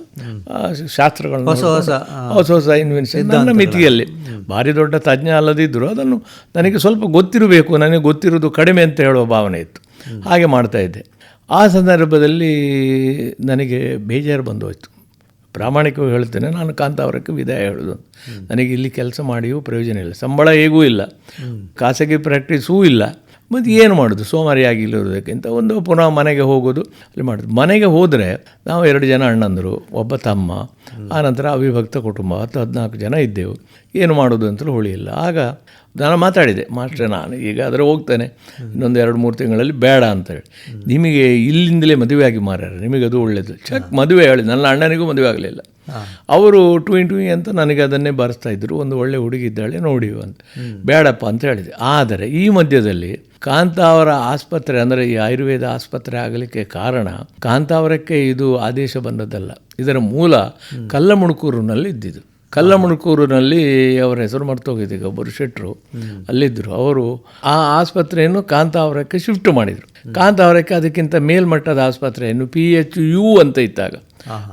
Speaker 3: ಆ ಶಾಸ್ತ್ರಗಳನ್ನು
Speaker 2: ಹೊಸ ಹೊಸ,
Speaker 3: ಹೊಸ ಹೊಸ ಇನ್ವೆನ್ಷನ್ ನನ್ನ ಮಿತಿಯಲ್ಲಿ. ಭಾರಿ ದೊಡ್ಡ ತಜ್ಞ ಅಲ್ಲದಿದ್ದರೂ ಅದನ್ನು ನನಗೆ ಸ್ವಲ್ಪ ಗೊತ್ತಿರಬೇಕು ನನಗೆ ಗೊತ್ತಿರೋದು ಕಡಿಮೆ ಅಂತ ಹೇಳುವ ಭಾವನೆ ಇತ್ತು. ಹಾಗೆ ಮಾಡ್ತಾಯಿದ್ದೆ ಆ ಸಂದರ್ಭದಲ್ಲಿ ನನಗೆ ಬೇಜಾರು ಬಂದು ಹೋಯ್ತು. ಪ್ರಾಮಾಣಿಕವಾಗಿ ಹೇಳ್ತೇನೆ, ನಾನು ಕಾಂತಾವರಕ್ಕೆ ವಿದಾಯ ಹೇಳೋದು. ನನಗೆ ಇಲ್ಲಿ ಕೆಲಸ ಮಾಡಿಯೂ ಪ್ರಯೋಜನ ಇಲ್ಲ. ಸಂಬಳ ಹೇಗೂ ಇಲ್ಲ. ಖಾಸಗಿ ಪ್ರಾಕ್ಟೀಸೂ ಇಲ್ಲ. ಮತ್ತು ಏನು ಮಾಡೋದು? ಸೋಮಾರಿಯಾಗಿಲ್ಲೋದಕ್ಕಿಂತ ಒಂದು ಪುನಃ ಮನೆಗೆ ಹೋಗೋದು, ಅಲ್ಲಿ ಮಾಡೋದು. ಮನೆಗೆ ಹೋದರೆ ನಾವು ಎರಡು ಜನ ಅಣ್ಣಂದರು, ಒಬ್ಬ ತಮ್ಮ ಆನಂತರ ಅವಿಭಕ್ತ ಕುಟುಂಬ, ಹತ್ತು ಹದಿನಾಲ್ಕು ಜನ ಇದ್ದೆವು. ಏನು ಮಾಡೋದು ಅಂತಲೂ ಉಳಿಯಿಲ್ಲ ಆಗ ನಾನು ಮಾತಾಡಿದೆ ಮಾಸ್ಟ್ರೆ ನಾನು ಈಗ ಆದರೆ ಹೋಗ್ತೇನೆ. ಇನ್ನೊಂದು ಎರಡು ಮೂರು ತಿಂಗಳಲ್ಲಿ ಬೇಡ ಅಂತೇಳಿ. ನಿಮಗೆ ಇಲ್ಲಿಂದಲೇ ಮದುವೆ ಆಗಿ ಮಾರ್ಯಾರ ನಿಮಗೆ ಅದು ಒಳ್ಳೆಯದು ಚಕ್ ಮದುವೆ ಹೇಳಿ ನನ್ನ ಅಣ್ಣನಿಗೂ ಮದುವೆ ಆಗಲಿಲ್ಲ. ಅವರು ಟೂಯಿ ಟೂಯಿ ಅಂತ ನನಗೆ ಅದನ್ನೇ ಬರೆಸ್ತಾ ಇದ್ದರು ಒಂದು ಒಳ್ಳೆ ಹುಡುಗಿ ಇದ್ದಾಳೆ ನೋಡಿ ಅಂತ. ಬೇಡಪ್ಪ ಅಂತ ಹೇಳಿದೆ. ಆದರೆ ಈ ಮಧ್ಯದಲ್ಲಿ ಕಾಂತಾವರ ಆಸ್ಪತ್ರೆ ಅಂದರೆ ಈ ಆಯುರ್ವೇದ ಆಸ್ಪತ್ರೆ ಆಗಲಿಕ್ಕೆ ಕಾರಣ ಕಾಂತಾವರಕ್ಕೆ ಇದು ಆದೇಶ ಬಂದದ್ದಲ್ಲ. ಇದರ ಮೂಲ ಕಲ್ಲಮುಣಕೂರಿನಲ್ಲಿ ಇದ್ದಿದ್ದು. ಕಲ್ಲಮುಣಕೂರಿನಲ್ಲಿ ಅವರ ಹೆಸರು ಮರ್ತೋಗಿದ್ದೀಗ ಒಬ್ಬರು ಶೆಟ್ಟರು ಅಲ್ಲಿದ್ದರು. ಅವರು ಆ ಆಸ್ಪತ್ರೆಯನ್ನು ಕಾಂತಾವರಕ್ಕೆ ಶಿಫ್ಟ್ ಮಾಡಿದರು. ಕಾಂತಾವರಕ್ಕೆ ಅದಕ್ಕಿಂತ ಮೇಲ್ಮಟ್ಟದ ಆಸ್ಪತ್ರೆಯನ್ನು ಪಿ ಎಚ್ ಯು ಅಂತ ಇತ್ತಾಗ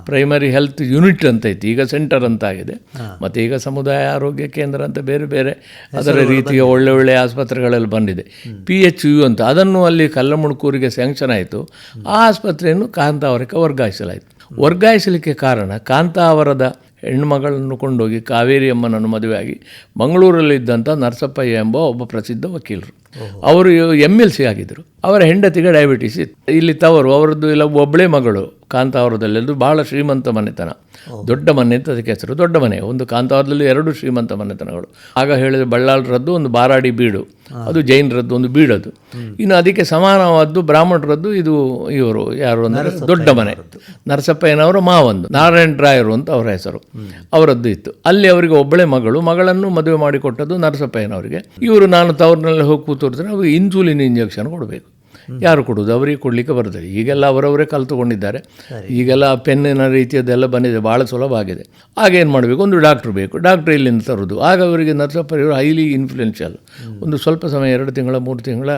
Speaker 3: ಪ್ರೈಮರಿ ಹೆಲ್ತ್ ಯೂನಿಟ್ ಅಂತ ಇತ್ತು. ಈಗ ಸೆಂಟರ್ ಅಂತ ಆಗಿದೆ. ಮತ್ತು ಈಗ ಸಮುದಾಯ ಆರೋಗ್ಯ ಕೇಂದ್ರ ಅಂತ ಬೇರೆ ಬೇರೆ ಅದರ ರೀತಿಯ ಒಳ್ಳೆ ಒಳ್ಳೆ ಆಸ್ಪತ್ರೆಗಳಲ್ಲಿ ಬಂದಿದೆ. ಪಿ ಎಚ್ ಯು ಅಂತ. ಅದನ್ನು ಅಲ್ಲಿ ಕಲ್ಲಮುಣಕೂರಿಗೆ ಸ್ಯಾಂಕ್ಷನ್ ಆಯಿತು. ಆ ಆಸ್ಪತ್ರೆಯನ್ನು ಕಾಂತಾವರಕ್ಕೆ ವರ್ಗಾಯಿಸಲಾಯಿತು. ವರ್ಗಾಯಿಸಲಿಕ್ಕೆ ಕಾರಣ ಕಾಂತಾವರದ ಹೆಣ್ಣುಮಗಳನ್ನು ಕೊಂಡೋಗಿ ಕಾವೇರಿ ಅಮ್ಮನನ್ನು ಮದುವೆಯಾಗಿ ಮಂಗಳೂರಲ್ಲಿದ್ದಂಥ ನರಸಪ್ಪಯ್ಯ ಎಂಬ ಒಬ್ಬ ಪ್ರಸಿದ್ಧ ವಕೀಲರು. ಅವರು ಎಂ ಎಲ್ ಸಿ ಆಗಿದ್ದರು. ಅವರ ಹೆಂಡತಿಗೆ ಡಯಾಬಿಟಿಸ್ ಇತ್ತು. ಇಲ್ಲಿ ತವರು ಅವರದ್ದು ಇಲ್ಲ ಒಬ್ಬಳೇ ಮಗಳು ಕಾಂತಾವರದಲ್ಲಿ. ಅದು ಬಹಳ ಶ್ರೀಮಂತ ಮನೆತನ. ದೊಡ್ಡ ಮನೆ ಅಂತ ಅದಕ್ಕೆ ಹೆಸರು. ದೊಡ್ಡ ಮನೆ. ಒಂದು ಕಾಂತಾವರದಲ್ಲಿ ಎರಡು ಶ್ರೀಮಂತ ಮನೆತನಗಳು. ಆಗ ಹೇಳಿದ ಬಳ್ಳಾಳರದ್ದು ಒಂದು ಬಾರಾಡಿ ಬೀಡು. ಅದು ಜೈನರದ್ದು ಒಂದು ಬೀಡದು. ಇನ್ನು ಅದಕ್ಕೆ ಸಮಾನವಾದ್ದು ಬ್ರಾಹ್ಮಣರದ್ದು ಇದು ಇವರು ಯಾರು ಅಂದರೆ ದೊಡ್ಡ ಮನೆ. ನರಸಪ್ಪಯ್ಯನವರು ಮಾವಂದು. ನಾರಾಯಣ ರಾಯರು ಅಂತ ಅವರ ಹೆಸರು. ಅವರದ್ದು ಇತ್ತು. ಅಲ್ಲಿ ಅವರಿಗೆ ಒಬ್ಬಳೇ ಮಗಳು ಮಗಳನ್ನು ಮದುವೆ ಮಾಡಿಕೊಟ್ಟದ್ದು ನರಸಪ್ಪಯ್ಯನವರಿಗೆ ಇವರು ನಾನು ತವರಿನಲ್ಲಿ ಹೋಗಿ ಕೂತುರ್ತಾರೆ ಅವ್ರಿಗೆ ಇನ್ಸುಲಿನ್ ಇಂಜೆಕ್ಷನ್ ಕೊಡಬೇಕು. ಯಾರು ಕೊಡೋದು? ಅವರಿಗೆ ಕೊಡಲಿಕ್ಕೆ ಬರ್ತದೆ. ಈಗೆಲ್ಲ ಅವರವರೇ ಕಲ್ತುಕೊಂಡಿದ್ದಾರೆ ಈಗೆಲ್ಲ ಪೆನ್ನಿನ ರೀತಿಯದೆಲ್ಲ ಬಂದಿದೆ. ಭಾಳ ಸುಲಭ ಆಗಿದೆ. ಆಗ ಏನು ಮಾಡಬೇಕು? ಒಂದು ಡಾಕ್ಟ್ರು ಬೇಕು. ಡಾಕ್ಟ್ರ್ ಇಲ್ಲಿಂದ ತರೋದು. ಆಗ ಅವರಿಗೆ ನರಸಪ್ಪರಿವರು ಹೈಲಿ ಇನ್ಫ್ಲುಯೆನ್ಷಿಯಲ್ ಒಂದು ಸ್ವಲ್ಪ ಸಮಯ ಎರಡು ತಿಂಗಳ ಮೂರು ತಿಂಗಳ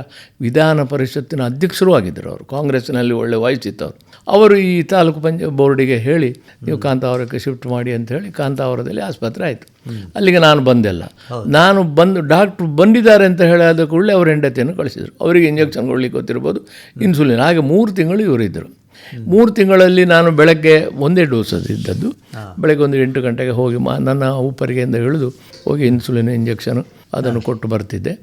Speaker 3: ವಿಧಾನ ಪರಿಷತ್ತಿನ ಅಧ್ಯಕ್ಷರೂ ಆಗಿದ್ದರು ಅವರು. ಕಾಂಗ್ರೆಸ್ಸಿನಲ್ಲಿ ಒಳ್ಳೆ ವಯಸ್ಸಿತ್ತು ಅವರು ಅವರು ಈ ತಾಲೂಕು ಪಂಚ ಬೋರ್ಡಿಗೆ ಹೇಳಿ ನೀವು ಕಾಂತಾವರಕ್ಕೆ ಶಿಫ್ಟ್ ಮಾಡಿ ಅಂತ ಹೇಳಿ ಕಾಂತಾವರದಲ್ಲಿ ಆಸ್ಪತ್ರೆ ಆಯಿತು. ಅಲ್ಲಿಗೆ ನಾನು ಬಂದೆಲ್ಲ. ನಾನು ಬಂದು ಡಾಕ್ಟ್ರು ಬಂದಿದ್ದಾರೆ ಅಂತ ಹೇಳಾದ ಕೂಡಲೇ ಅವ್ರ ಹೆಂಡತಿಯನ್ನು ಕಳಿಸಿದರು. ಅವರಿಗೆ ಇಂಜೆಕ್ಷನ್ ಕೊಡಲಿಕ್ಕೆ ಗೊತ್ತಿರ್ಬೋದು. ಇನ್ಸುಲಿನ್. ಹಾಗೆ ಮೂರು ತಿಂಗಳು ಇವರಿದ್ದರು ಮೂರು ತಿಂಗಳಲ್ಲಿ ನಾನು ಬೆಳಗ್ಗೆ ಒಂದೇ ಡೋಸ್ ಅದು ಇದ್ದದ್ದು ಬೆಳಗ್ಗೆ ಒಂದು ಎಂಟು ಗಂಟೆಗೆ ಹೋಗಿ ಮಾ ನನ್ನ ಉಪ್ಪರಿಗೆಯಿಂದ ಇಳಿದು ಹೋಗಿ ಇನ್ಸುಲಿನ್ ಇಂಜೆಕ್ಷನ್ ಅದನ್ನು ಕೊಟ್ಟು ಬರ್ತಿದ್ದೆ.